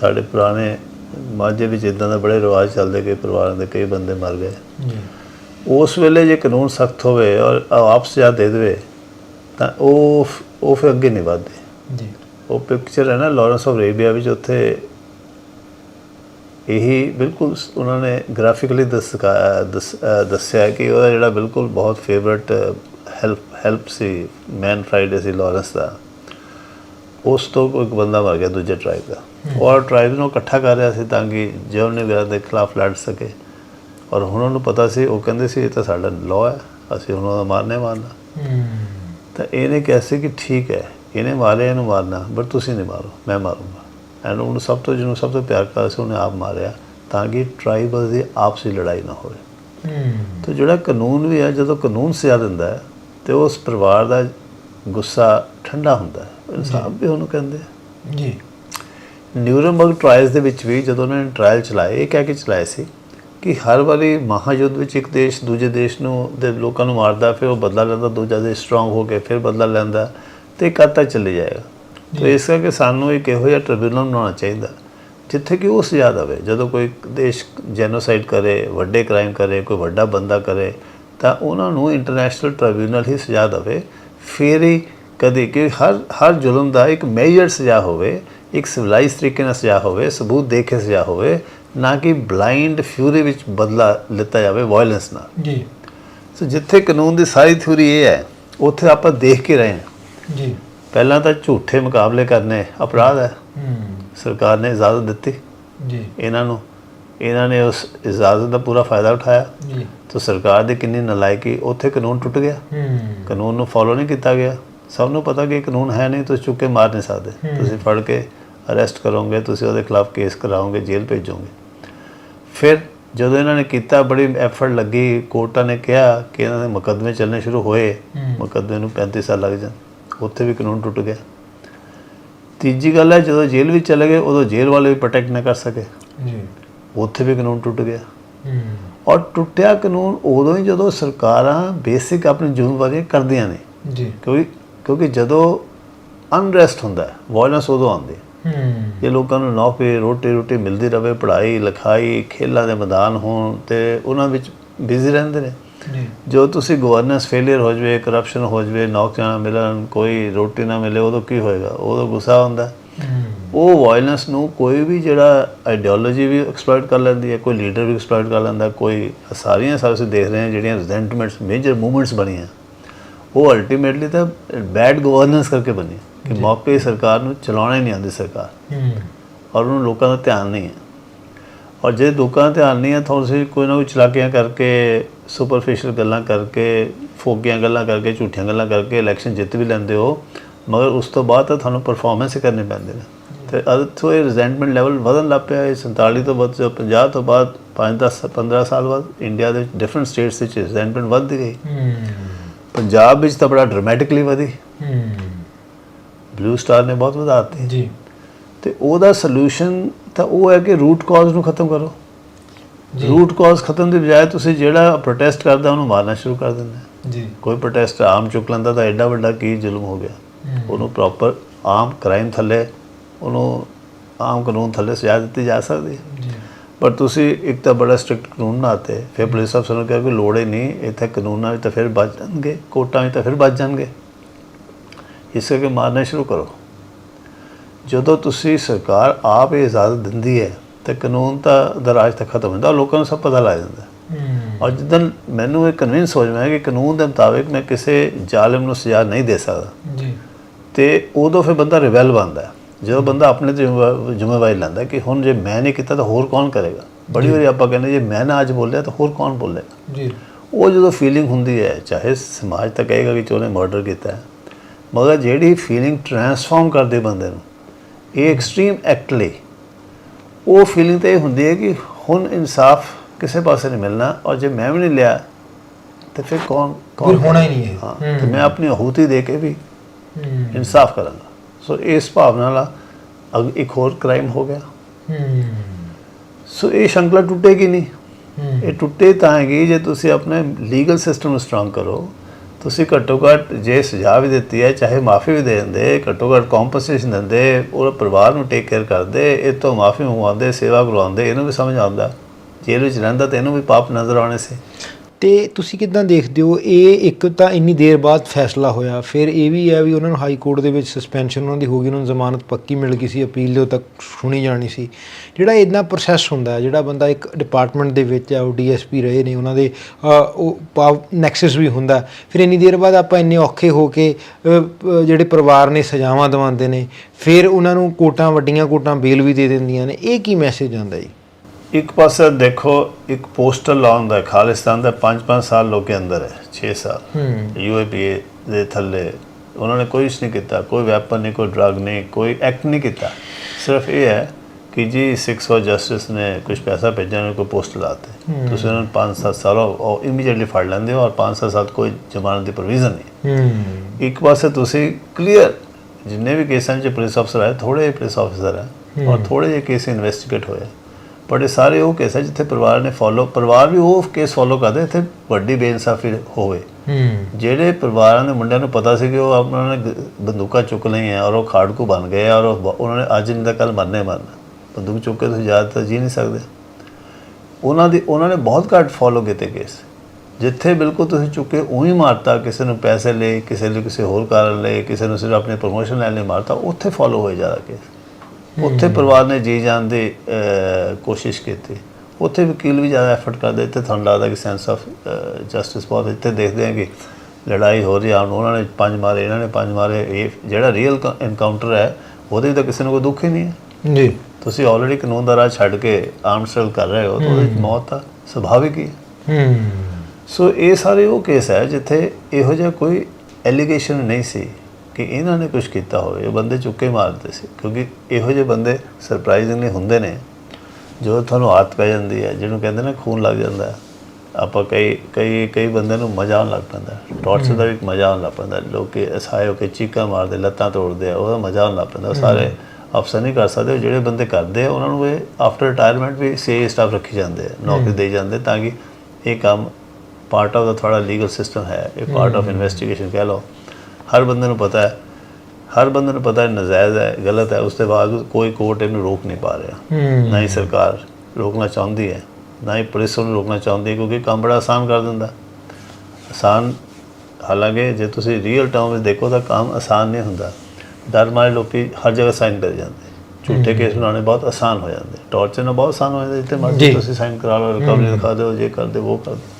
ਸਾਡੇ ਪੁਰਾਣੇ ਮਾਝੇ ਵਿੱਚ ਇਦਾਂ ਦਾ ਬੜੇ ਰਿਵਾਜ ਚੱਲਦੇ ਕਿ ਪਰਿਵਾਰਾਂ ਦੇ ਕਈ ਬੰਦੇ ਮਰ ਗਏ। ਜੀ। ਉਸ ਵੇਲੇ ਜੇ ਕਾਨੂੰਨ ਸਖਤ ਹੋਵੇ ਔਰ ਆਪ ਸਜ਼ਾ ਦੇ ਦੇਵੇ ਤਾਂ ਉਹ ਉਹ ਫਿਰ ਅੱਗੇ ਨਹੀਂ ਵਧਦੇ। ਜੀ। ਉਹ ਪਿਕਚਰ ਹੈ ਨਾ ਲਾਰੈਂਸ ਆਫ ਅਰੇਬੀਆ ਵਿੱਚ ਉੱਥੇ ਇਹੀ ਬਿਲਕੁਲ ਉਹਨਾਂ ਨੇ ਗ੍ਰਾਫਿਕਲੀ ਦੱਸਿਆ ਕਿ ਉਹਦਾ ਜਿਹੜਾ ਬਿਲਕੁਲ ਬਹੁਤ ਫੇਵਰਟ ਹੈਲਪ ਹੈਲਪ ਸੀ ਮੈਨ ਫਰਾਈਡੇ ਸੀ ਲਾਰੈਂਸ ਦਾ। ਉਸ ਤੋਂ ਕੋਈ ਇੱਕ ਬੰਦਾ ਮਰ ਗਿਆ ਦੂਜੇ ਟ੍ਰਾਈਬ ਦਾ। ਔਰ ਟ੍ਰਾਈਬ ਨੂੰ ਇਕੱਠਾ ਕਰ ਰਿਹਾ ਸੀ ਤਾਂ ਕਿ ਜਰਮਨੀ ਵਗੈਰਾ ਦੇ ਖਿਲਾਫ ਲੜ ਸਕੇ। ਔਰ ਹੁਣ ਉਹਨੂੰ ਪਤਾ ਸੀ ਉਹ ਕਹਿੰਦੇ ਸੀ ਇਹ ਤਾਂ ਸਾਡਾ ਲਾਅ ਹੈ ਅਸੀਂ ਉਹਨਾਂ ਦਾ ਮਾਰਨੇ ਹੂੰ। ਤਾਂ ਇਹਨੇ ਕਿਹਾ ਸੀ ਕਿ ਠੀਕ ਹੈ ਇਹਨੇ ਮਾਰਿਆ ਇਹਨੂੰ ਮਾਰਨਾ ਬਟ ਤੁਸੀਂ ਨਹੀਂ ਮਾਰੋ ਮੈਂ ਮਾਰੂੰਗਾ। ਐਂਡ ਉਹਨੂੰ ਸਭ ਤੋਂ ਜਿਹਨੂੰ ਸਭ ਤੋਂ ਪਿਆਰ ਕਰਦਾ ਸੀ ਉਹਨੇ ਆਪ ਮਾਰਿਆ ਤਾਂ ਕਿ ਟ੍ਰਾਈਬਲ ਦੀ ਆਪਸੀ ਲੜਾਈ ਨਾ ਹੋਵੇ। ਹੂੰ। ਤੇ ਜਿਹੜਾ ਕਾਨੂੰਨ ਵੀ ਹੈ ਜਦੋਂ ਕਾਨੂੰਨ ਸਜ਼ਾ ਦਿੰਦਾ ਹੈ ਤੇ ਉਸ ਪਰਿਵਾਰ ਦਾ ਗੁੱਸਾ ਠੰਡਾ ਹੁੰਦਾ ਹੈ। ਇਨਸਾਫ ਵੀ ਉਹਨੂੰ ਕਹਿੰਦੇ ਜੀ। ਨਿਊਰਨਬਰਗ ਟ੍ਰਾਇਲਸ ਦੇ ਵਿੱਚ ਵੀ ਜਦੋਂ ਉਹਨਾਂ ਨੇ ਟ੍ਰਾਇਲ ਚਲਾਏ ਇਹ ਕਹਿ ਕੇ ਚਲਾਏ ਸੀ ਕਿ ਹਰ ਵਾਰੀ ਮਹਾਯੁੱਧ ਵਿੱਚ ਇੱਕ ਦੇਸ਼ ਦੂਜੇ ਦੇਸ਼ ਨੂੰ ਦੇ ਲੋਕਾਂ ਨੂੰ ਮਾਰਦਾ ਫਿਰ ਉਹ ਬਦਲਾ ਲੈਂਦਾ ਦੂਜਾ ਦੇਸ਼ ਸਟਰੋਂਗ ਹੋ ਕੇ ਫਿਰ ਬਦਲਾ ਲੈਂਦਾ ਤੇ ਕਦ ਤੱਕ ਚੱਲੇ ਜਾਏਗਾ। ਤੇ ਇਸ ਕਰਕੇ ਸਾਨੂੰ ਇੱਕ ਇਹੋ ਜਿਹਾ ਟ੍ਰਿਬਿਊਨਲ ਬਣਾਉਣਾ ਚਾਹੀਦਾ ਜਿੱਥੇ ਕਿ ਉਹ ਸਜ਼ਾ ਦੇਵੇ। ਜਦੋਂ ਕੋਈ ਦੇਸ਼ ਜੈਨੋਸਾਈਡ ਕਰੇ ਵੱਡੇ ਕ੍ਰਾਈਮ ਕਰੇ ਕੋਈ ਵੱਡਾ ਬੰਦਾ ਕਰੇ ਤਾਂ ਉਹਨਾਂ ਨੂੰ ਇੰਟਰਨੈਸ਼ਨਲ ਟ੍ਰਿਬਿਊਨਲ ਹੀ ਸਜ਼ਾ ਦੇਵੇ। ਫਿਰ ਹੀ ਕਦੇ ਕਿ ਹਰ ਹਰ ਜ਼ੁਲਮ ਦਾ ਇੱਕ ਮੇਜਰ ਸਜ਼ਾ ਹੋਵੇ ਇੱਕ ਸਿਵਲਾਈਜ਼ ਤਰੀਕੇ ਨਾਲ ਸਜ਼ਾ ਹੋਵੇ ਸਬੂਤ ਦੇ ਕੇ ਸਜ਼ਾ ਹੋਵੇ ਨਾ ਕਿ ਬਲਾਈਂਡ ਫਿਊਰੀ ਵਿੱਚ ਬਦਲਾ ਲਿੱਤਾ ਜਾਵੇ ਵਾਇਲੈਂਸ ਨਾਲ। ਜੀ। ਸੋ ਜਿੱਥੇ ਕਾਨੂੰਨ ਦੀ ਸਾਰੀ ਥਿਊਰੀ ਇਹ ਹੈ ਉੱਥੇ ਆਪਾਂ ਦੇਖ ਕੇ ਰਹੇ ਹਾਂ। ਜੀ। ਪਹਿਲਾਂ ਤਾਂ ਝੂਠੇ ਮੁਕਾਬਲੇ ਕਰਨੇ ਅਪਰਾਧ ਹੈ। ਹੂੰ। ਸਰਕਾਰ ਨੇ ਇਜਾਜ਼ਤ ਦਿੱਤੀ। ਜੀ। ਇਹਨਾਂ ਨੂੰ ਇਹਨਾਂ ਨੇ ਉਸ ਇਜਾਜ਼ਤ ਦਾ ਪੂਰਾ ਫਾਇਦਾ ਉਠਾਇਆ। ਜੀ। ਤਾਂ ਸਰਕਾਰ ਦੀ ਕਿੰਨੀ ਨਲਾਇਕੀ ਉੱਥੇ ਕਾਨੂੰਨ ਟੁੱਟ ਗਿਆ। ਹੂੰ। ਕਾਨੂੰਨ ਨੂੰ ਫੋਲੋ ਨਹੀਂ ਕੀਤਾ ਗਿਆ। ਸਭ ਨੂੰ ਪਤਾ ਕਿ ਇਹ ਕਾਨੂੰਨ ਹੈ ਨਹੀਂ ਤੁਸੀਂ ਚੁੱਕ ਕੇ ਮਾਰ ਨਹੀਂ ਸਕਦੇ। ਤੁਸੀਂ ਫੜ ਕੇ ਅਰੈਸਟ ਕਰੋਗੇ ਤੁਸੀਂ ਉਹਦੇ ਖਿਲਾਫ ਕੇਸ ਕਰਾਓਗੇ ਜੇਲ੍ਹ ਭੇਜੋਗੇ। ਫਿਰ ਜਦੋਂ ਇਹਨਾਂ ਨੇ ਕੀਤਾ ਬੜੀ ਐਫਰਟ ਲੱਗੀ। ਕੋਰਟਾਂ ਨੇ ਕਿਹਾ ਕਿ ਇਹਨਾਂ ਦੇ ਮੁਕੱਦਮੇ ਚੱਲਣੇ ਸ਼ੁਰੂ ਹੋਏ। ਮੁਕੱਦਮੇ ਨੂੰ 35 ਸਾਲ ਲੱਗ ਜਾਣ। ਉੱਥੇ ਵੀ ਕਾਨੂੰਨ ਟੁੱਟ ਗਿਆ। ਤੀਜੀ ਗੱਲ ਹੈ ਜਦੋਂ ਜੇਲ੍ਹ ਵਿੱਚ ਚਲੇ ਗਏ ਉਦੋਂ ਜੇਲ੍ਹ ਵਾਲੇ ਵੀ ਪ੍ਰੋਟੈਕਟ ਨਾ ਕਰ ਸਕੇ। ਜੀ। ਉੱਥੇ ਵੀ ਕਾਨੂੰਨ ਟੁੱਟ ਗਿਆ। ਹੂੰ। ਔਰ ਟੁੱਟਿਆ ਕਾਨੂੰਨ ਉਦੋਂ ਹੀ ਜਦੋਂ ਸਰਕਾਰਾਂ ਬੇਸਿਕ ਆਪਣੀ ਜ਼ਿੰਮੇਵਾਰੀਆਂ ਕਰਦੀਆਂ ਨੇ। ਜੀ। ਕਿਉਂਕਿ ਕਿਉਂਕਿ ਜਦੋਂ ਅਨਰੈਸਟ ਹੁੰਦਾ ਹੈ ਵਾਇਲੈਂਸ ਉਦੋਂ ਆਉਂਦੀ ਹੈ। ਹੂੰ ਜੇ ਲੋਕਾਂ ਨੂੰ ਨੌਕਰੀ ਰੋਟੀ ਰੋਟੀ ਮਿਲਦੀ ਰਵੇ ਪੜ੍ਹਾਈ ਲਿਖਾਈ ਖੇਲਾਂ ਦੇ ਮੈਦਾਨ ਹੋਣ ਤੇ ਉਹਨਾਂ ਵਿੱਚ ਬਿਜ਼ੀ ਰਹਿੰਦੇ ਨੇ। ਜੀ। ਤੁਸੀਂ ਗਵਰਨੈਂਸ ਫੇਲਿਅਰ ਹੋ ਜਵੇ ਕਰਪਸ਼ਨ ਹੋ ਜਵੇ ਨੌਕਰੀਆਂ ਨਾ ਮਿਲਣ ਕੋਈ ਰੋਟੀ ਨਾ ਮਿਲੇ ਉਦੋਂ ਕੀ ਹੋਏਗਾ? ਉਦੋਂ ਗੁੱਸਾ ਹੁੰਦਾ। ਉਹ ਵਾਇਲੈਂਸ ਨੂੰ ਕੋਈ ਵੀ ਜਿਹੜਾ ਆਈਡੀਓਲੋਜੀ ਵੀ ਐਕਸਪਲੋਇਟ ਕਰ ਲੈਂਦੀ ਹੈ ਕੋਈ ਲੀਡਰ ਵੀ ਐਕਸਪਲੋਇਟ ਕਰ ਲੈਂਦਾ ਕੋਈ ਸਾਰੀਆਂ ਅਸੀਂ ਦੇਖ ਰਹੇ ਹਾਂ ਜਿਹੜੀਆਂ ਰਿਜ਼ੈਂਟਮੈਂਟਸ ਮੇਜਰ ਮੂਵਮੈਂਟਸ ਬਣੀਆਂ। ਉਹ ਅਲਟੀਮੇਟਲੀ ਤਾਂ ਬੈਡ ਗਵਰਨੈਂਸ ਕਰਕੇ ਬਣੀ ਕਿ ਮੌਕੇ ਸਰਕਾਰ ਨੂੰ ਚਲਾਉਣਾ ਹੀ ਨਹੀਂ ਆਉਂਦੀ ਸਰਕਾਰ। ਹੂੰ। ਔਰ ਉਹਨੂੰ ਲੋਕਾਂ ਦਾ ਧਿਆਨ ਨਹੀਂ ਹੈ। ਔਰ ਜੇ ਲੋਕਾਂ ਦਾ ਧਿਆਨ ਨਹੀਂ ਹੈ ਤਾਂ ਤੁਸੀਂ ਕੋਈ ਨਾ ਕੋਈ ਚਲਾਕੀਆਂ ਕਰਕੇ ਸੁਪਰਫੀਸ਼ੀਅਲ ਗੱਲਾਂ ਕਰਕੇ ਫੋਕੀਆਂ ਗੱਲਾਂ ਕਰਕੇ ਝੂਠੀਆਂ ਗੱਲਾਂ ਕਰਕੇ ਇਲੈਕਸ਼ਨ ਜਿੱਤ ਵੀ ਲੈਂਦੇ ਹੋ ਮਗਰ ਉਸ ਤੋਂ ਬਾਅਦ ਤਾਂ ਤੁਹਾਨੂੰ ਪਰਫਾਰਮੈਂਸ ਹੀ ਕਰਨੇ ਪੈਂਦੇ ਨੇ। ਤੇ ਅਦ ਤੋਂ ਇਹ ਰਿਜ਼ੈਂਟਮੈਂਟ ਲੈਵਲ ਵਧਣ ਲੱਗ ਪਿਆ ਇਹ 47 ਤੋਂ ਬਾਅਦ ਜੋ 50 ਤੋਂ ਬਾਅਦ 5 10 15 ਸਾਲ ਬਾਅਦ ਇੰਡੀਆ ਦੇ ਡਿਫਰੈਂਟ ਸਟੇਟਸ ਵਿੱਚ ਰਿਜ਼ੈਂਟਮੈਂਟ ਵੱਧਦੀ ਗਈ ਹੂੰ। ਪੰਜਾਬ ਵਿੱਚ ਤਾਂ ਬੜਾ ਡਰਾਮੈਟਿਕਲੀ ਵਧੀ। ਹੂੰ। ਬਲੂ ਸਟਾਰ ਨੇ ਬਹੁਤ ਵਧਾਤੀ। ਜੀ। ਤੇ ਉਹਦਾ ਸੋਲੂਸ਼ਨ ਤਾਂ ਉਹ ਹੈ ਕਿ ਰੂਟ ਕਾਜ਼ ਨੂੰ ਖਤਮ ਕਰੋ। ਜੀ। ਰੂਟ ਕਾਜ਼ ਖਤਮ ਦੀ ਬਜਾਏ ਤੁਸੀਂ ਜਿਹੜਾ ਪ੍ਰੋਟੈਸਟ ਕਰਦਾ ਉਹਨੂੰ ਮਾਰਨਾ ਸ਼ੁਰੂ ਕਰ ਦਿੰਦੇ ਜੀ। ਕੋਈ ਪ੍ਰੋਟੈਸਟ ਆਮ ਚੁੱਕ ਲੈਂਦਾ ਤਾਂ ਐਡਾ ਵੱਡਾ ਕੀ ਜ਼ੁਲਮ ਹੋ ਗਿਆ। ਉਹਨੂੰ ਪ੍ਰੋਪਰ ਆਮ ਕ੍ਰਾਈਮ ਥੱਲੇ ਉਹਨੂੰ ਆਮ ਕਾਨੂੰਨ ਥੱਲੇ ਸਜ਼ਾ ਦਿੱਤੀ ਜਾ ਸਕਦੀ ਹੈ। ਜੀ। ਪਰ ਤੁਸੀਂ ਇੱਕ ਤਾਂ ਬੜਾ ਸਟ੍ਰਿਕਟ ਕਾਨੂੰਨ ਬਣਾਤੇ। ਫਿਰ ਪੁਲਿਸ ਅਫਸਰ ਨੂੰ ਕਿਹਾ ਕਿ ਲੋੜ ਹੀ ਨਹੀਂ ਇੱਥੇ ਕਾਨੂੰਨਾਂ ਵਿੱਚ ਤਾਂ ਫਿਰ ਬਚ ਜਾਣਗੇ ਕੋਰਟਾਂ ਵਿੱਚ ਤਾਂ ਫਿਰ ਬਚ ਜਾਣਗੇ। ਇਸ ਕਰਕੇ ਮਾਰਨਾ ਸ਼ੁਰੂ ਕਰੋ। ਜਦੋਂ ਤੁਸੀਂ ਸਰਕਾਰ ਆਪ ਇਹ ਇਜਾਜ਼ਤ ਦਿੰਦੀ ਹੈ ਤੇ ਕਾਨੂੰਨ ਤਾਂ ਦਾ ਰਾਜ ਤਾਂ ਖਤਮ ਹੁੰਦਾ ਲੋਕਾਂ ਨੂੰ ਸਭ ਪਤਾ ਲੱਗ ਜਾਂਦਾ। ਔਰ ਜਦੋਂ ਮੈਨੂੰ ਇਹ ਕਨਵਿੰਸ ਹੋ ਜਾਣਾ ਕਿ ਕਾਨੂੰਨ ਦੇ ਮੁਤਾਬਿਕ ਮੈਂ ਕਿਸੇ ਜ਼ਾਲਿਮ ਨੂੰ ਸਜ਼ਾ ਨਹੀਂ ਦੇ ਸਕਦਾ ਜੀ। ਤੇ ਉਦੋਂ ਫਿਰ ਬੰਦਾ ਰਿਵੈਲ ਬਣਦਾ ਹੈ। ਜਦੋਂ ਬੰਦਾ ਆਪਣੇ ਤੇ ਜ਼ਿੰਮੇਵਾ- ਜ਼ਿੰਮੇਵਾਰੀ ਲੈਂਦਾ ਕਿ ਹੁਣ ਜੇ ਮੈਂ ਨਹੀਂ ਕੀਤਾ ਤਾਂ ਹੋਰ ਕੌਣ ਕਰੇਗਾ? ਬੜੀ ਵਾਰੀ ਆਪਾਂ ਕਹਿੰਦੇ ਜੇ ਮੈਂ ਨਾ ਅੱਜ ਬੋਲਿਆ ਤਾਂ ਹੋਰ ਕੌਣ ਬੋਲੇਗਾ? ਜੀ। ਉਹ ਜਦੋਂ ਫੀਲਿੰਗ ਹੁੰਦੀ ਹੈ ਚਾਹੇ ਸਮਾਜ ਤਾਂ ਕਹੇਗਾ ਕਿ ਚੋਨੇ ਮਰਡਰ ਕੀਤਾ ਹੈ ਮਗਰ ਜਿਹੜੀ ਫੀਲਿੰਗ ਟਰਾਂਸਫਾਰਮ ਕਰਦੇ ਬੰਦੇ ਨੂੰ ਇਹ ਐਕਸਟ੍ਰੀਮ ਐਕਟ ਲਈ ਉਹ ਫੀਲਿੰਗ ਤਾਂ ਇਹ ਹੁੰਦੀ ਹੈ ਕਿ ਹੁਣ ਇਨਸਾਫ ਕਿਸੇ ਪਾਸੇ ਨਹੀਂ ਮਿਲਣਾ ਔਰ ਜੇ ਮੈਂ ਵੀ ਨਹੀਂ ਲਿਆ ਤੇ ਫਿਰ ਕੌਣ ਕੌਣ ਹੋਣਾ ਹੀ ਨਹੀਂ ਹੈ। ਹਾਂ ਤੇ ਮੈਂ ਆਪਣੀ ਆਹੂਤੀ ਦੇ ਕੇ ਵੀ ਇਨਸਾਫ ਕਰਾਂਗਾ। ਸੋ ਇਸ ਭਾਵਨਾ ਨਾਲ ਇੱਕ ਹੋਰ ਕ੍ਰਾਈਮ ਹੋ ਗਿਆ। ਸੋ ਇਹ ਸ਼ੰਕਲਾ ਟੁੱਟੇਗੀ ਨਹੀਂ। ਇਹ ਟੁੱਟੇ ਤਾਂ ਹੈਗੀ ਜੇ ਤੁਸੀਂ ਆਪਣੇ ਲੀਗਲ ਸਿਸਟਮ ਨੂੰ ਸਟਰੋਂਗ ਕਰੋ। ਤੁਸੀਂ ਘੱਟੋ ਘੱਟ ਜੇ ਸਜ਼ਾ ਵੀ ਦਿੱਤੀ ਹੈ, ਚਾਹੇ ਮਾਫੀ ਵੀ ਦੇ ਦਿੰਦੇ, ਘੱਟੋ ਘੱਟ ਕੰਪਨਸੇਸ਼ਨ ਦਿੰਦੇ, ਉਹ ਪਰਿਵਾਰ ਨੂੰ ਟੇਕ ਕੇਅਰ ਕਰਦੇ, ਇਹ ਤੋਂ ਮਾਫੀ ਮੰਗਵਾਉਂਦੇ, ਸੇਵਾ ਕਰਵਾਉਂਦੇ, ਇਹਨੂੰ ਵੀ ਸਮਝ ਆਉਂਦਾ। ਜੇਲ੍ਹ ਵਿੱਚ ਰਹਿੰਦਾ ਤੇ ਇਹਨੂੰ ਵੀ ਪਾਪ ਨਜ਼ਰ ਆਉਣੇ ਸੀ। ਤੇ ਤੁਸੀਂ ਕਿਦਾਂ ਦੇਖਦੇ ਹੋ? ਇਹ ਇੱਕ ਤਾਂ ਇੰਨੀ ਦੇਰ ਬਾਅਦ ਫੈਸਲਾ ਹੋਇਆ, ਫਿਰ ਇਹ ਵੀ ਹੈ ਵੀ ਉਹਨਾਂ ਨੂੰ ਹਾਈ ਕੋਰਟ ਦੇ ਵਿੱਚ ਸਸਪੈਂਸ਼ਨ ਉਹਨਾਂ ਦੀ ਹੋ ਗਈ, ਉਹਨਾਂ ਨੂੰ ਜ਼ਮਾਨਤ ਪੱਕੀ ਮਿਲ ਗਈ ਸੀ, ਅਪੀਲ ਦੇ ਤੱਕ ਸੁਣੀ ਜਾਣੀ ਸੀ। ਜਿਹੜਾ ਇਦਾਂ ਪ੍ਰੋਸੈਸ ਹੁੰਦਾ ਹੈ, ਜਿਹੜਾ ਬੰਦਾ ਇੱਕ ਡਿਪਾਰਟਮੈਂਟ ਦੇ ਵਿੱਚ ਆ ਉਹ ਡੀਐਸਪੀ ਰਹੇ ਨੇ, ਉਹਨਾਂ ਦੇ ਉਹ ਪਾਵ ਨੈਕਸਸ ਵੀ ਹੁੰਦਾ ਫਿਰ ਇੰਨੀ ਦੇਰ ਬਾਅਦ ਆਪਾਂ ਇੰਨੇ ਔਖੇ ਹੋ ਕੇ ਜਿਹੜੇ ਪਰਿਵਾਰ ਨੇ ਸਜ਼ਾਵਾਂ ਦਿਵਾਉਂਦੇ ਨੇ, ਫਿਰ ਉਹਨਾਂ ਨੂੰ ਕੋਟਾਂ, ਵੱਡੀਆਂ ਕੋਟਾਂ ਬੇਲ ਵੀ ਦੇ ਦਿੰਦੀਆਂ ਨੇ, ਇਹ ਕੀ ਮੈਸੇਜ ਆਉਂਦਾ ਜੀ? ਇੱਕ ਪਾਸੇ ਦੇਖੋ ਇੱਕ ਪੋਸਟਰ ਲਾਉਣ ਦਾ ਖਾਲਿਸਤਾਨ ਦਾ 5-5 ਸਾਲ ਲੋਕੇ ਅੰਦਰ ਹੈ 6 ਸਾਲ। ਯੂਏਪੀਏ ਦੇ ਥੱਲੇ ਉਹਨਾਂ ਨੇ ਕੋਈ ਇਸ ਨਹੀਂ ਕੀਤਾ ਕੋਈ ਵੈਪਨ ਨਹੀਂ ਕੋਈ ਡਰਗ ਨਹੀਂ ਕੋਈ ਐਕਟ ਨਹੀਂ ਕੀਤਾ। ਸਿਰਫ ਇਹ ਹੈ ਕਿ ਜੀ ਸਿਕਸ ਫॉर ਜਸਟਿਸ ਨੇ ਕੁਝ ਪੈਸਾ ਭੇਜਿਆ ਨੇ ਕੋਈ ਪੋਸਟ ਲਾਤੇ ਤੁਸੀਂ ਉਹਨਾਂ ਨੂੰ 5-7 ਸਾਲ ਉਹ ਇਮੀਡੀਏਟਲੀ ਫੜ ਲੈਂਦੇ ਹੋ ਔਰ 5-7 ਸਾਲ ਕੋਈ ਜ਼ਮਾਨਤ ਦੀ ਪ੍ਰੋਵੀਜ਼ਨ ਨਹੀਂ। ਇੱਕ ਪਾਸੇ ਤੁਸੀਂ ਕਲੀਅਰ ਜਿੰਨੇ ਵੀ ਕੇਸਾਂ 'ਚ ਪੁਲਿਸ ਅਫਸਰ ਆਏ ਥੋੜੇ ਪੁਲਿਸ ਅਫਸਰ ਹੈ। ਔਰ ਥੋੜੇ ਜਿਹੇ ਕੇਸ ਇਨਵੈਸਟੀਗੇਟ ਹੋਏ ਬਟ ਇਹ ਸਾਰੇ ਉਹ ਕੇਸ ਹੈ ਜਿੱਥੇ ਪਰਿਵਾਰ ਨੇ ਫੋਲੋ ਪਰਿਵਾਰ ਵੀ ਉਹ ਕੇਸ ਫੋਲੋ ਕਰਦੇ ਇੱਥੇ ਵੱਡੀ ਬੇਇਨਸਾਫੀ ਹੋਵੇ। ਹੂੰ। ਜਿਹੜੇ ਪਰਿਵਾਰਾਂ ਦੇ ਮੁੰਡਿਆਂ ਨੂੰ ਪਤਾ ਸੀ ਕਿ ਉਹ ਆਪਣਾ ਨੇ ਬੰਦੂਕਾਂ ਚੁੱਕ ਲਈਆਂ ਔਰ ਉਹ ਖਾੜਕੂ ਬਣ ਗਏ ਔਰ ਉਹਨਾਂ ਨੇ ਅੱਜ ਨਹੀਂ ਤਾਂ ਕੱਲ ਮਰਨੇ ਮਰਨਾ ਬੰਦੂਕ ਚੁੱਕ ਕੇ ਤੁਸੀਂ ਜ਼ਿਆਦਾਤਰ ਜੀ ਨਹੀਂ ਸਕਦੇ। ਉਹਨਾਂ ਦੀ ਉਹਨਾਂ ਨੇ ਬਹੁਤ ਘੱਟ ਫੋਲੋ ਕੀਤੇ ਕੇਸ ਜਿੱਥੇ ਬਿਲਕੁਲ ਤੁਸੀਂ ਚੁੱਕੇ ਉਹੀ ਮਾਰਤਾ ਕਿਸੇ ਨੂੰ ਪੈਸੇ ਲਏ ਕਿਸੇ ਲਈ ਕਿਸੇ ਹੋਰ ਕਾਰਨ ਲਈ ਕਿਸੇ ਨੂੰ ਸਿਰਫ ਆਪਣੇ ਪ੍ਰੋਮੋਸ਼ਨ ਲੈਣ ਲਈ ਮਾਰਤਾ ਉੱਥੇ ਫੋਲੋ ਹੋਏ ਜ਼ਿਆਦਾ ਕੇਸ ਉੱਥੇ ਪਰਿਵਾਰ ਨੇ ਜੀ ਜਾਣ ਦੀ ਕੋਸ਼ਿਸ਼ ਕੀਤੀ। ਉੱਥੇ ਵਕੀਲ ਵੀ ਜ਼ਿਆਦਾ ਐਫਰਟ ਕਰਦੇ ਤੇ ਤੁਹਾਨੂੰ ਲੱਗਦਾ ਕਿ ਸੈਂਸ ਆਫ ਜਸਟਿਸ ਬਹੁਤ ਇੱਥੇ ਦੇਖਦੇ ਹਾਂ ਕਿ ਲੜਾਈ ਹੋ ਰਹੀ ਆ ਉਹਨਾਂ ਨੇ ਪੰਜ ਮਾਰੇ ਇਹਨਾਂ ਨੇ ਪੰਜ ਮਾਰੇ। ਇਹ ਜਿਹੜਾ ਰੀਅਲ ਐਨਕਾਊਂਟਰ ਹੈ ਉਹਦੇ ਤਾਂ ਕਿਸੇ ਨੂੰ ਕੋਈ ਦੁੱਖ ਹੀ ਨਹੀਂ ਹੈ। ਜੀ। ਤੁਸੀਂ ਆਲਰੇਡੀ ਕਾਨੂੰਨ ਦਾ ਰਾਹ ਛੱਡ ਕੇ ਆਰਮ ਸਟਰਗਲ ਕਰ ਰਹੇ ਹੋ ਤਾਂ ਉਹਦੇ ਮੌਤ ਤਾਂ ਸੁਭਾਵਿਕ ਹੀ ਹੈ ਹੂੰ। ਸੋ ਇਹ ਸਾਰੇ ਉਹ ਕੇਸ ਹੈ ਜਿੱਥੇ ਇਹੋ ਜਿਹਾ ਕੋਈ ਐਲੀਗੇਸ਼ਨ ਨਹੀਂ ਸੀ। ਕਿ ਇਹਨਾਂ ਨੇ ਕੁਝ ਕੀਤਾ ਹੋਵੇ ਇਹ ਬੰਦੇ ਚੁੱਕੇ ਮਾਰਦੇ ਸੀ ਕਿਉਂਕਿ ਇਹੋ ਜਿਹੇ ਬੰਦੇ ਸਰਪ੍ਰਾਈਜ਼ਿੰਗਲੀ ਹੁੰਦੇ ਨੇ ਜੋ ਤੁਹਾਨੂੰ ਆਦਤ ਪੈ ਜਾਂਦੀ ਹੈ ਜਿਹਨੂੰ ਕਹਿੰਦੇ ਨੇ ਖੂਨ ਲੱਗ ਜਾਂਦਾ। ਆਪਾਂ ਕਈ ਕਈ ਕਈ ਬੰਦਿਆਂ ਨੂੰ ਮਜ਼ਾ ਆਉਣ ਲੱਗ ਪੈਂਦਾ ਟਾਰਚਰ ਦਾ ਵੀ ਮਜ਼ਾ ਆਉਣ ਲੱਗ ਪੈਂਦਾ ਲੋਕੀ ਅਸਾਏ ਹੋ ਕੇ ਚੀਕਾਂ ਮਾਰਦੇ ਲੱਤਾਂ ਤੋੜਦੇ ਆ ਉਹਦਾ ਮਜ਼ਾ ਆਉਣ ਲੱਗ ਪੈਂਦਾ ਸਾਰੇ ਅਫਸਰ ਨਹੀਂ ਕਰ ਸਕਦੇ ਜਿਹੜੇ ਬੰਦੇ ਕਰਦੇ ਆ ਉਹਨਾਂ ਨੂੰ ਇਹ ਆਫਟਰ ਰਿਟਾਇਰਮੈਂਟ ਵੀ ਸੇ ਸਟਾਫ ਰੱਖੀ ਜਾਂਦੇ ਆ ਨੌਕਰੀ ਦੇ ਜਾਂਦੇ ਤਾਂ ਕਿ ਇਹ ਕੰਮ ਪਾਰਟ ਆਫ ਦਾ ਥੋੜਾ ਲੀਗਲ ਸਿਸਟਮ ਹੈ ਇਹ ਪਾਰਟ ਆਫ ਇਨਵੈਸਟੀਗੇਸ਼ਨ ਕਹਿ ਲਓ। ਹਰ ਬੰਦੇ ਨੂੰ ਪਤਾ ਹੈ ਹਰ ਬੰਦੇ ਨੂੰ ਪਤਾ ਹੈ ਨਜਾਇਜ਼ ਹੈ ਗਲਤ ਹੈ ਉਸ ਤੋਂ ਬਾਅਦ ਕੋਈ ਕੋਰਟ ਇਹਨੂੰ ਰੋਕ ਨਹੀਂ ਪਾ ਰਿਹਾ। ਨਾ ਹੀ ਸਰਕਾਰ ਰੋਕਣਾ ਚਾਹੁੰਦੀ ਹੈ ਨਾ ਹੀ ਪੁਲਿਸ ਨੂੰ ਰੋਕਣਾ ਚਾਹੁੰਦੀ ਹੈ ਕਿਉਂਕਿ ਕੰਮ ਬੜਾ ਆਸਾਨ ਕਰ ਦਿੰਦਾ। ਆਸਾਨ ਹਾਲਾਂਕਿ ਜੇ ਤੁਸੀਂ ਰੀਅਲ ਟਰਮ ਵਿੱਚ ਦੇਖੋ ਤਾਂ ਕੰਮ ਆਸਾਨ ਨਹੀਂ ਹੁੰਦਾ। ਡਰ ਮਾਰੇ ਲੋਕੀ ਹਰ ਜਗ੍ਹਾ ਸਾਈਨ ਕਰ ਜਾਂਦੇ ਝੂਠੇ ਕੇਸ ਬਣਾਉਣੇ ਬਹੁਤ ਆਸਾਨ ਹੋ ਜਾਂਦੇ ਟਾਰਚਰ ਨਾਲ ਬਹੁਤ ਆਸਾਨ ਹੋ ਜਾਂਦਾ ਜਿੱਥੇ ਮਰਜ਼ੀ। ਤੁਸੀਂ ਸਾਈਨ ਕਰਾ ਲਓ ਰਿਕਵਰੀ ਦਿਖਾ ਦਿਓ ਜੇ ਕਰ ਦਿਓ ਉਹ ਕਰ ਦਿਓ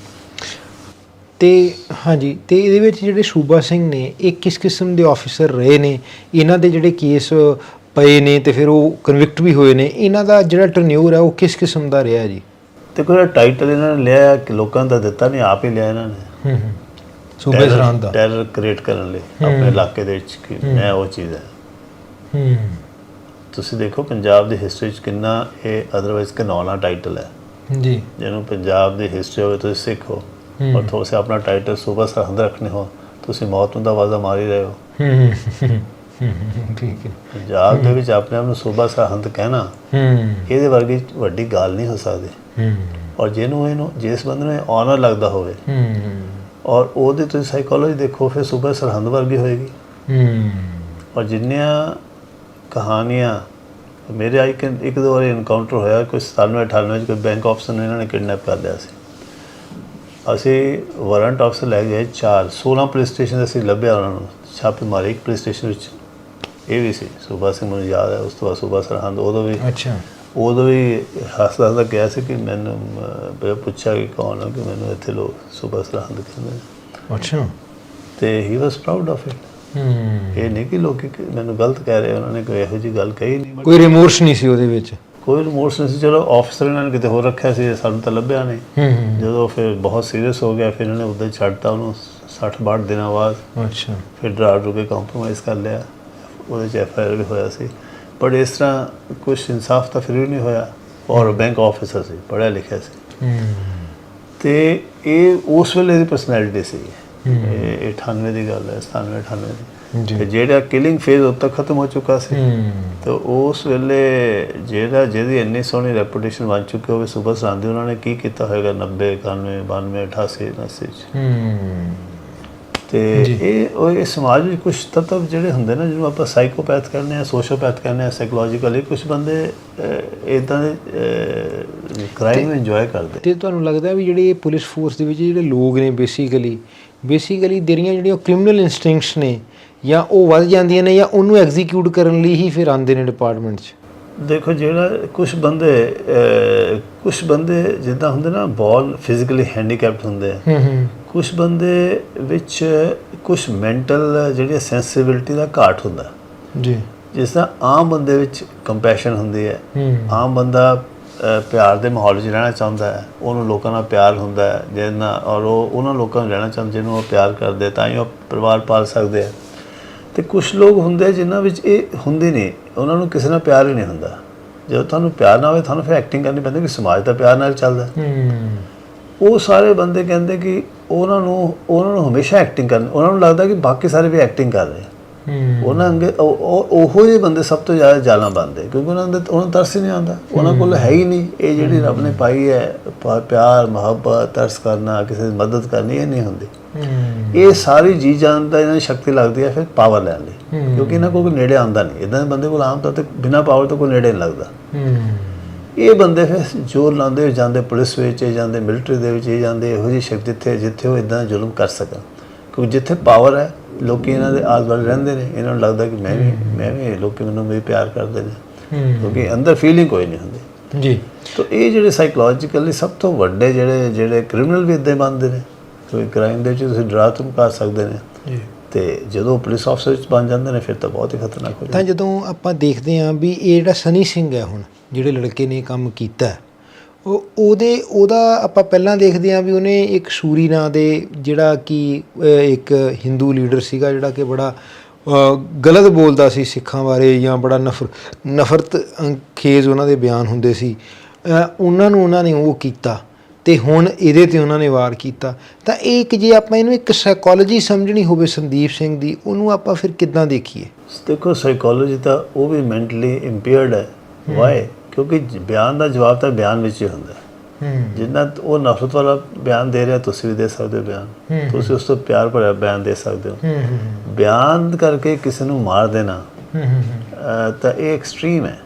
ਤੇ ਹਾਂਜੀ ਤੇ ਇਹਦੇ ਵਿੱਚ ਜਿਹੜੇ ਸੂਬਾ ਸਿੰਘ ਨੇ ਇਹ ਕਿਸ ਕਿਸਮ ਦੇ ਆਫੀਸਰ ਰਹੇ ਨੇ? ਇਹਨਾਂ ਦੇ ਜਿਹੜੇ ਕੇਸ ਪਏ ਨੇ ਤੇ ਫਿਰ ਉਹ ਕਨਵਿਕਟ ਵੀ ਹੋਏ ਨੇ ਇਹਨਾਂ ਦਾ ਜਿਹੜਾ ਟਰਨਿਊਰ ਹੈ ਉਹ ਕਿਸ ਕਿਸਮ ਦਾ ਰਿਹਾ ਜੀ? ਤੇ ਕੋਈ ਟਾਈਟਲ ਇਹਨਾਂ ਨੇ ਲਿਆ ਕਿ ਲੋਕਾਂ ਦਾ ਦਿੱਤਾ ਨਹੀਂ ਆਪ ਹੀ ਲਿਆ ਇਹਨਾਂ ਨੇ। ਹੂੰ ਸੂਬੇ ਸਰਾਂ ਦਾ। ਟੈਰਰ ਕ੍ਰੀਏਟ ਕਰਨ ਲਈ ਆਪਣੇ ਇਲਾਕੇ ਦੇ ਵਿੱਚ ਕਿ ਮੈਂ ਉਹ ਚੀਜ਼ ਹੈ। ਹੂੰ। ਤੁਸੀਂ ਦੇਖੋ ਪੰਜਾਬ ਦੀ ਹਿਸਟਰੀ 'ਚ ਕਿੰਨਾ ਇਹ ਅਦਰਵਾਈਜ਼ ਕਨੌਲਾ ਟਾਈਟਲ ਹੈ। ਜੀ। ਜਿਹਨੂੰ ਪੰਜਾਬ ਦੀ ਹਿਸਟਰੀ ਹੋਵੇ ਤੁਸੀਂ ਸਿੱਖ। ਔਰ ਤੁਸੀਂ ਆਪਣਾ ਟਾਈਟਲ ਸੂਬਾ ਸਰਹੰਦ ਰੱਖਣੇ ਹੋ ਤੁਸੀਂ ਮੌਤ ਨੂੰ ਦਾ ਵਾਜ਼ਾ ਮਾਰ ਰਹੇ ਹੋ। ਠੀਕ ਹੈ। ਪੰਜਾਬ ਦੇ ਵਿੱਚ ਆਪਣੇ ਆਪ ਨੂੰ ਸੂਬਾ ਸਰਹੰਦ ਕਹਿਣਾ ਇਹਦੇ ਵਰਗੀ ਵੱਡੀ ਗੱਲ ਨਹੀਂ ਹੋ ਸਕਦੀ। ਔਰ ਜਿਹਨੂੰ ਇਹਨੂੰ ਜਿਸ ਬੰਦੇ ਨੂੰ ਆਨਰ ਲੱਗਦਾ ਹੋਵੇ ਔਰ ਉਹਦੀ ਤੁਸੀਂ ਸਾਈਕੋਲੋਜੀ ਦੇਖੋ ਫਿਰ ਸੂਬਾ ਸਰਹੰਦ ਵਰਗੀ ਹੋਏਗੀ। ਔਰ ਜਿੰਨੀਆਂ ਕਹਾਣੀਆਂ ਮੇਰੇ ਆਈ ਇੱਕ ਦੋ ਵਾਰੀ ਐਨਕਾਊਂਟਰ ਹੋਇਆ ਕੋਈ 97 98 ਚ ਕੋਈ ਬੈਂਕ ਆਫਸਰ ਨੂੰ ਇਹਨਾਂ ਨੇ ਕਿਡਨੈਪ ਕਰ ਲਿਆ ਸੀ। ਅਸੀਂ ਵਾਰੰਟ ਆਫਸਰ ਲੈ ਗਏ 4 16 ਪੁਲਿਸ ਸਟੇਸ਼ਨ ਅਸੀਂ ਲੱਭਿਆ ਉਹਨਾਂ ਨੂੰ ਛਾਪੇ ਮਾਰੇ ਇੱਕ ਪੁਲਿਸ ਸਟੇਸ਼ਨ ਵਿੱਚ ਇਹ ਵੀ ਸੀ ਸੂਬਾ ਸਿੰਘ ਮੈਨੂੰ ਯਾਦ ਹੈ ਉਸ ਤੋਂ ਬਾਅਦ ਸੂਬਾ ਸਰਹੰਦ ਉਦੋਂ ਵੀ ਅੱਛਾ। ਉਦੋਂ ਵੀ ਹੱਸਦਾ ਹੱਸਦਾ ਕਿਹਾ ਸੀ ਕਿ ਮੈਨੂੰ ਮੈਂ ਪੁੱਛਿਆ ਕਿ ਕੌਣ ਹੈ ਕਿ ਮੈਨੂੰ ਇੱਥੇ ਲੋਕ ਸੂਬਾ ਸਰਹੰਦ ਕਹਿੰਦੇ ਨੇ। ਅੱਛਾ। ਤੇ he was proud of it ਹੂੰ। ਇਹ ਨਹੀਂ ਕਿ ਲੋਕੀ ਮੈਨੂੰ ਗਲਤ ਕਹਿ ਰਹੇ ਉਹਨਾਂ ਨੇ ਕੋਈ ਇਹੋ ਜਿਹੀ ਗੱਲ ਕਹੀ ਨਹੀਂ ਕੋਈ ਰਿਮੋਰਸ ਨਹੀਂ ਸੀ ਉਹਦੇ ਵਿੱਚ? ਕੋਈ ਰਿਮੋਰਸ ਨਹੀਂ ਸੀ। ਚਲੋ ਆਫਿਸਰ ਇਹਨਾਂ ਨੇ ਕਿਤੇ ਹੋਰ ਰੱਖਿਆ ਸੀ ਸਾਨੂੰ ਤਾਂ ਲੱਭਿਆ ਨਹੀਂ। ਜਦੋਂ ਫਿਰ ਬਹੁਤ ਸੀਰੀਅਸ ਹੋ ਗਿਆ ਫਿਰ ਇਹਨਾਂ ਨੇ ਉੱਦਾਂ ਛੱਡਤਾ ਉਹਨੂੰ 60 62 ਦਿਨਾਂ ਬਾਅਦ। ਅੱਛਾ। ਫਿਰ ਡਰਾ ਡਰੂ ਕੇ ਕੰਪਰੋਮਾਈਜ਼ ਕਰ ਲਿਆ। ਉਹਦੇ ਚ ਐਫ ਆਈ ਆਰ ਵੀ ਹੋਇਆ ਸੀ। ਪਰ ਇਸ ਤਰ੍ਹਾਂ ਕੁਝ ਇਨਸਾਫ ਤਾਂ ਫਿਰ ਵੀ ਨਹੀਂ ਹੋਇਆ। ਔਰ ਬੈਂਕ ਆਫਿਸਰ ਸੀ ਪੜ੍ਹਿਆ ਲਿਖਿਆ ਸੀ। ਤੇ ਇਹ ਉਸ ਵੇਲੇ ਦੀ ਪਰਸਨੈਲਿਟੀ ਸੀ। ਇਹ 98 ਦੀ ਗੱਲ ਹੈ 97 98 ਦੀ। ਤੇ ਜਿਹੜਾ ਕਿਲਿੰਗ ਫੇਜ਼ ਉਦੋਂ ਤੱਕ ਖਤਮ ਹੋ ਚੁੱਕਾ ਸੀ। ਤੇ ਉਸ ਵੇਲੇ ਜਿਹੜਾ ਜਿਹਦੀ ਇੰਨੀ ਸੋਹਣੀ ਰੈਪੂਟੇਸ਼ਨ ਬਣ ਚੁੱਕੀ ਹੋਵੇ ਸੁਬਾ ਸਰਾਂਦੀ ਉਹਨਾਂ ਨੇ ਕੀ ਕੀਤਾ ਹੋਵੇਗਾ 90 91 92 88 89 ਚ। ਤੇ ਇਹ ਉਹ ਸਮਾਜ ਵਿੱਚ ਕੁਝ ਤੱਤਵ ਜਿਹੜੇ ਹੁੰਦੇ ਨੇ ਜਿਹਨੂੰ ਆਪਾਂ ਸਾਈਕੋਪੈਥ ਕਹਿੰਦੇ ਆ ਸੋਸ਼ੀਓਪੈਥ ਕਹਿੰਦੇ ਆ ਸਾਈਕੋਲੋਜੀਕਲੀ ਕੁਝ ਬੰਦੇ ਇਦਾਂ ਦੇ ਕ੍ਰਾਈਮ ਨੂੰ ਇੰਜੋਏ ਕਰਦੇ। ਤੇ ਤੁਹਾਨੂੰ ਲੱਗਦਾ ਵੀ ਜਿਹੜੇ ਪੁਲਿਸ ਫੋਰਸ ਦੇ ਵਿੱਚ ਜਿਹੜੇ ਲੋਕ ਨੇ ਬੇਸਿਕਲੀ ਬੇਸਿਕਲੀ ਦੇਰੀਆਂ ਜਿਹੜੀਆਂ ਕ੍ਰਿਮੀਨਲ ਇਨਸਟਿੰਕਟਸ ਨੇ ਜਾਂ ਉਹ ਵੱਧ ਜਾਂਦੀਆਂ ਨੇ ਜਾਂ ਉਹਨੂੰ ਐਗਜ਼ੀਕਿਊਟ ਕਰਨ ਲਈ ਹੀ ਫਿਰ ਆਉਂਦੇ ਨੇ ਡਿਪਾਰਟਮੈਂਟ 'ਚ? ਦੇਖੋ ਜਿਹੜਾ ਕੁਝ ਬੰਦੇ ਕੁਝ ਬੰਦੇ ਜਿੱਦਾਂ ਹੁੰਦੇ ਨਾ ਬॉल ਫਿਜ਼ੀਕਲੀ ਹੈਂਡੀਕੈਪਡ ਹੁੰਦੇ ਆ। ਹੂੰ ਹੂੰ। ਕੁਝ ਬੰਦੇ ਵਿੱਚ ਕੁਝ ਮੈਂਟਲ ਜਿਹੜੀ ਸੈਂਸਿਬਿਲਿਟੀ ਦਾ ਘਾਟ ਹੁੰਦਾ। ਜੀ। ਜਿਸ ਤਰ੍ਹਾਂ ਆਮ ਬੰਦੇ ਵਿੱਚ ਕੰਪੈਸ਼ਨ ਹੁੰਦੀ ਹੈ। ਆਮ ਬੰਦਾ ਪਿਆਰ ਦੇ ਮਾਹੌਲ ਵਿੱਚ ਰਹਿਣਾ ਚਾਹੁੰਦਾ ਹੈ। ਉਹਨੂੰ ਲੋਕਾਂ ਨਾਲ ਪਿਆਰ ਹੁੰਦਾ ਹੈ। ਜਿਹਦੇ ਨਾਲ ਔਰ ਉਹ ਉਹਨਾਂ ਲੋਕਾਂ ਨੂੰ ਰਹਿਣਾ ਚਾਹੁੰਦੇ ਜਿਹਨੂੰ ਉਹ ਪਿਆਰ ਕਰਦੇ ਤਾਂ ਹੀ ਉਹ ਪਰਿਵਾਰ ਪਾਲ ਸਕਦੇ ਆ। ਤੇ ਕੁਝ ਲੋਕ ਹੁੰਦੇ ਜਿਨ੍ਹਾਂ ਵਿੱਚ ਇਹ ਹੁੰਦੇ ਨਹੀਂ ਉਹਨਾਂ ਨੂੰ ਕਿਸੇ ਨਾਲ ਪਿਆਰ ਹੀ ਨਹੀਂ ਹੁੰਦਾ। ਜਦੋਂ ਤੁਹਾਨੂੰ ਪਿਆਰ ਨਾ ਹੋਵੇ ਤੁਹਾਨੂੰ ਫਿਰ ਐਕਟਿੰਗ ਕਰਨੀ ਪੈਂਦੀ ਕਿ ਸਮਾਜ ਦਾ ਪਿਆਰ ਨਾਲ ਚੱਲਦਾ ਉਹ ਸਾਰੇ ਬੰਦੇ ਕਹਿੰਦੇ ਕਿ ਉਹਨਾਂ ਨੂੰ ਉਹਨਾਂ ਨੂੰ ਹਮੇਸ਼ਾ ਐਕਟਿੰਗ ਕਰਨ ਉਹਨਾਂ ਨੂੰ ਲੱਗਦਾ ਕਿ ਬਾਕੀ ਸਾਰੇ ਵੀ ਐਕਟਿੰਗ ਕਰ ਰਹੇ ਉਹਨਾਂ ਅੰਗੇ ਉਹ ਜਿਹੇ ਬੰਦੇ ਸਭ ਤੋਂ ਜ਼ਿਆਦਾ ਜਾਲਾਂ ਬੰਦੇ ਕਿਉਂਕਿ ਉਹਨਾਂ ਦੇ ਉਹਨਾਂ ਨੂੰ ਤਰਸ ਹੀ ਨਹੀਂ ਆਉਂਦਾ। ਉਹਨਾਂ ਕੋਲ ਹੈ ਹੀ ਨਹੀਂ। ਇਹ ਜਿਹੜੀ ਰੱਬ ਨੇ ਪਾਈ ਹੈ ਪਿਆਰ ਮੁਹੱਬਤ ਤਰਸ ਕਰਨਾ ਕਿਸੇ ਦੀ ਮਦਦ ਕਰਨੀ ਇਹ ਨਹੀਂ ਹੁੰਦੀ। ਇਹ ਸਾਰੀ ਜੀ ਜਾਨ ਦਾ ਇਹਨਾਂ ਦੀ ਸ਼ਕਤੀ ਲੱਗਦੀ ਹੈ ਫਿਰ ਪਾਵਰ ਲੈਣ ਲਈ। ਕਿਉਂਕਿ ਇਹਨਾਂ ਕੋਲ ਕੋਈ ਨੇੜੇ ਆਉਂਦਾ ਨਹੀਂ। ਇਦਾਂ ਦੇ ਬੰਦੇ ਕੋਲ ਆਮ ਤੌਰ ਤੇ ਬਿਨਾਂ ਪਾਵਰ ਤੋਂ ਕੋਈ ਨੇੜੇ ਨਹੀਂ ਲੱਗਦਾ। ਹੂੰ। ਇਹ ਬੰਦੇ ਫਿਰ ਜ਼ੋਰ ਲਾਉਂਦੇ ਹੋਏ ਜਾਂਦੇ ਪੁਲਿਸ ਵਿੱਚ ਇਹ ਜਾਂਦੇ ਮਿਲਟਰੀ ਦੇ ਵਿੱਚ ਇਹ ਜਾਂਦੇ ਇਹੋ ਜਿਹੀ ਸ਼ਕਤੀ ਜਿੱਥੇ ਜਿੱਥੇ ਉਹ ਇਦਾਂ ਜ਼ੁਲਮ ਕਰ ਸਕਣ। ਕਿਉਂਕਿ ਜਿੱਥੇ ਪਾਵਰ ਹੈ ਲੋਕੀ ਇਹਨਾਂ ਦੇ ਆਸ-ਪਾਸ ਰਹਿੰਦੇ ਨੇ। ਇਹਨਾਂ ਨੂੰ ਲੱਗਦਾ ਕਿ ਮੈਂ ਵੀ ਮੈਂ ਵੀ ਲੋਕੀ ਮੈਨੂੰ ਵੀ ਪਿਆਰ ਕਰਦੇ ਨੇ। ਹੂੰ। ਕਿਉਂਕਿ ਅੰਦਰ ਫੀਲਿੰਗ ਕੋਈ ਨਹੀਂ ਹੁੰਦੀ। ਜੀ। ਤਾਂ ਇਹ ਜਿਹੜੇ ਸਾਈਕੋਲੋਜੀਕਲੀ ਸਭ ਤੋਂ ਵੱਡੇ ਜਿਹੜੇ ਜਿਹੜੇ ਕ੍ਰਿਮੀਨਲ ਵੀ ਇਦਾਂ ਬਣਦੇ ਨੇ। ਕੋਈ ਕ੍ਰਾਈਮ ਦੇ ਵਿੱਚ ਤੁਸੀਂ ਡਰਾ ਧਮਕਾ ਕਰ ਸਕਦੇ ਨੇ। ਜੀ। ਤੇ ਜਦੋਂ ਪੁਲਿਸ ਅਫਸਰ ਵਿੱਚ ਬਣ ਜਾਂਦੇ ਨੇ ਫਿਰ ਤਾਂ ਬਹੁਤ ਹੀ ਖਤਰਨਾਕ ਹੋ ਜਾਂਦਾ ਤਾਂ ਜਦੋਂ ਆਪਾਂ ਦੇਖਦੇ ਹਾਂ ਵੀ ਇਹ ਜਿਹੜਾ ਸਨੀ ਸਿੰਘ ਹੈ ਹੁਣ ਜਿਹੜੇ ਲੜਕੇ ਨੇ ਕੰਮ ਕੀਤਾ ਉਹ ਉਹਦੇ ਉਹਦਾ ਆਪਾਂ ਪਹਿਲਾਂ ਦੇਖਦੇ ਹਾਂ ਵੀ ਉਹਨੇ ਇੱਕ ਸੂਰੀ ਨਾਂ ਦੇ ਜਿਹੜਾ ਕਿ ਇੱਕ ਹਿੰਦੂ ਲੀਡਰ ਸੀਗਾ ਜਿਹੜਾ ਕਿ ਬੜਾ ਗਲਤ ਬੋਲਦਾ ਸੀ ਸਿੱਖਾਂ ਬਾਰੇ ਜਾਂ ਬੜਾ ਨਫਰ ਨਫ਼ਰਤ ਖੇਜ਼ ਉਹਨਾਂ ਦੇ ਬਿਆਨ ਹੁੰਦੇ ਸੀ। ਉਹਨਾਂ ਨੂੰ ਉਹਨਾਂ ਨੇ ਉਹ ਕੀਤਾ। ਤੇ ਹੁਣ ਇਹਦੇ ਤੇ ਉਹਨਾਂ ਨੇ ਵਾਰ ਕੀਤਾ। ਤਾਂ ਇਹ ਇੱਕ ਜੇ ਆਪਾਂ ਇਹਨੂੰ ਇੱਕ ਸਾਈਕੋਲੋਜੀ ਸਮਝਣੀ ਹੋਵੇ ਸੰਦੀਪ ਸਿੰਘ ਦੀ ਉਹਨੂੰ ਆਪਾਂ ਫਿਰ ਕਿੱਦਾਂ ਦੇਖੀਏ? ਦੇਖੋ ਸਾਈਕੋਲੋਜੀ ਤਾਂ ਉਹ ਵੀ ਮੈਂਟਲੀ ਇੰਪੇਅਰਡ ਹੈ। ਵਾਈ ਕਿਉਂਕਿ ਬਿਆਨ ਦਾ ਜਵਾਬ ਤਾਂ ਬਿਆਨ ਵਿੱਚ ਹੀ ਹੁੰਦਾ ਜਿੰਨਾ ਉਹ ਨਫ਼ਰਤ ਵਾਲਾ ਬਿਆਨ ਦੇ ਰਿਹਾ ਤੁਸੀਂ ਵੀ ਦੇ ਸਕਦੇ ਹੋ ਬਿਆਨ। ਤੁਸੀਂ ਉਸ ਤੋਂ ਪਿਆਰ ਭਰਿਆ ਬਿਆਨ ਦੇ ਸਕਦੇ ਹੋ। ਬਿਆਨ ਕਰਕੇ ਕਿਸੇ ਨੂੰ ਮਾਰ ਦੇਣਾ ਤਾਂ ਇਹ ਐਕਸਟ੍ਰੀਮ ਹੈ।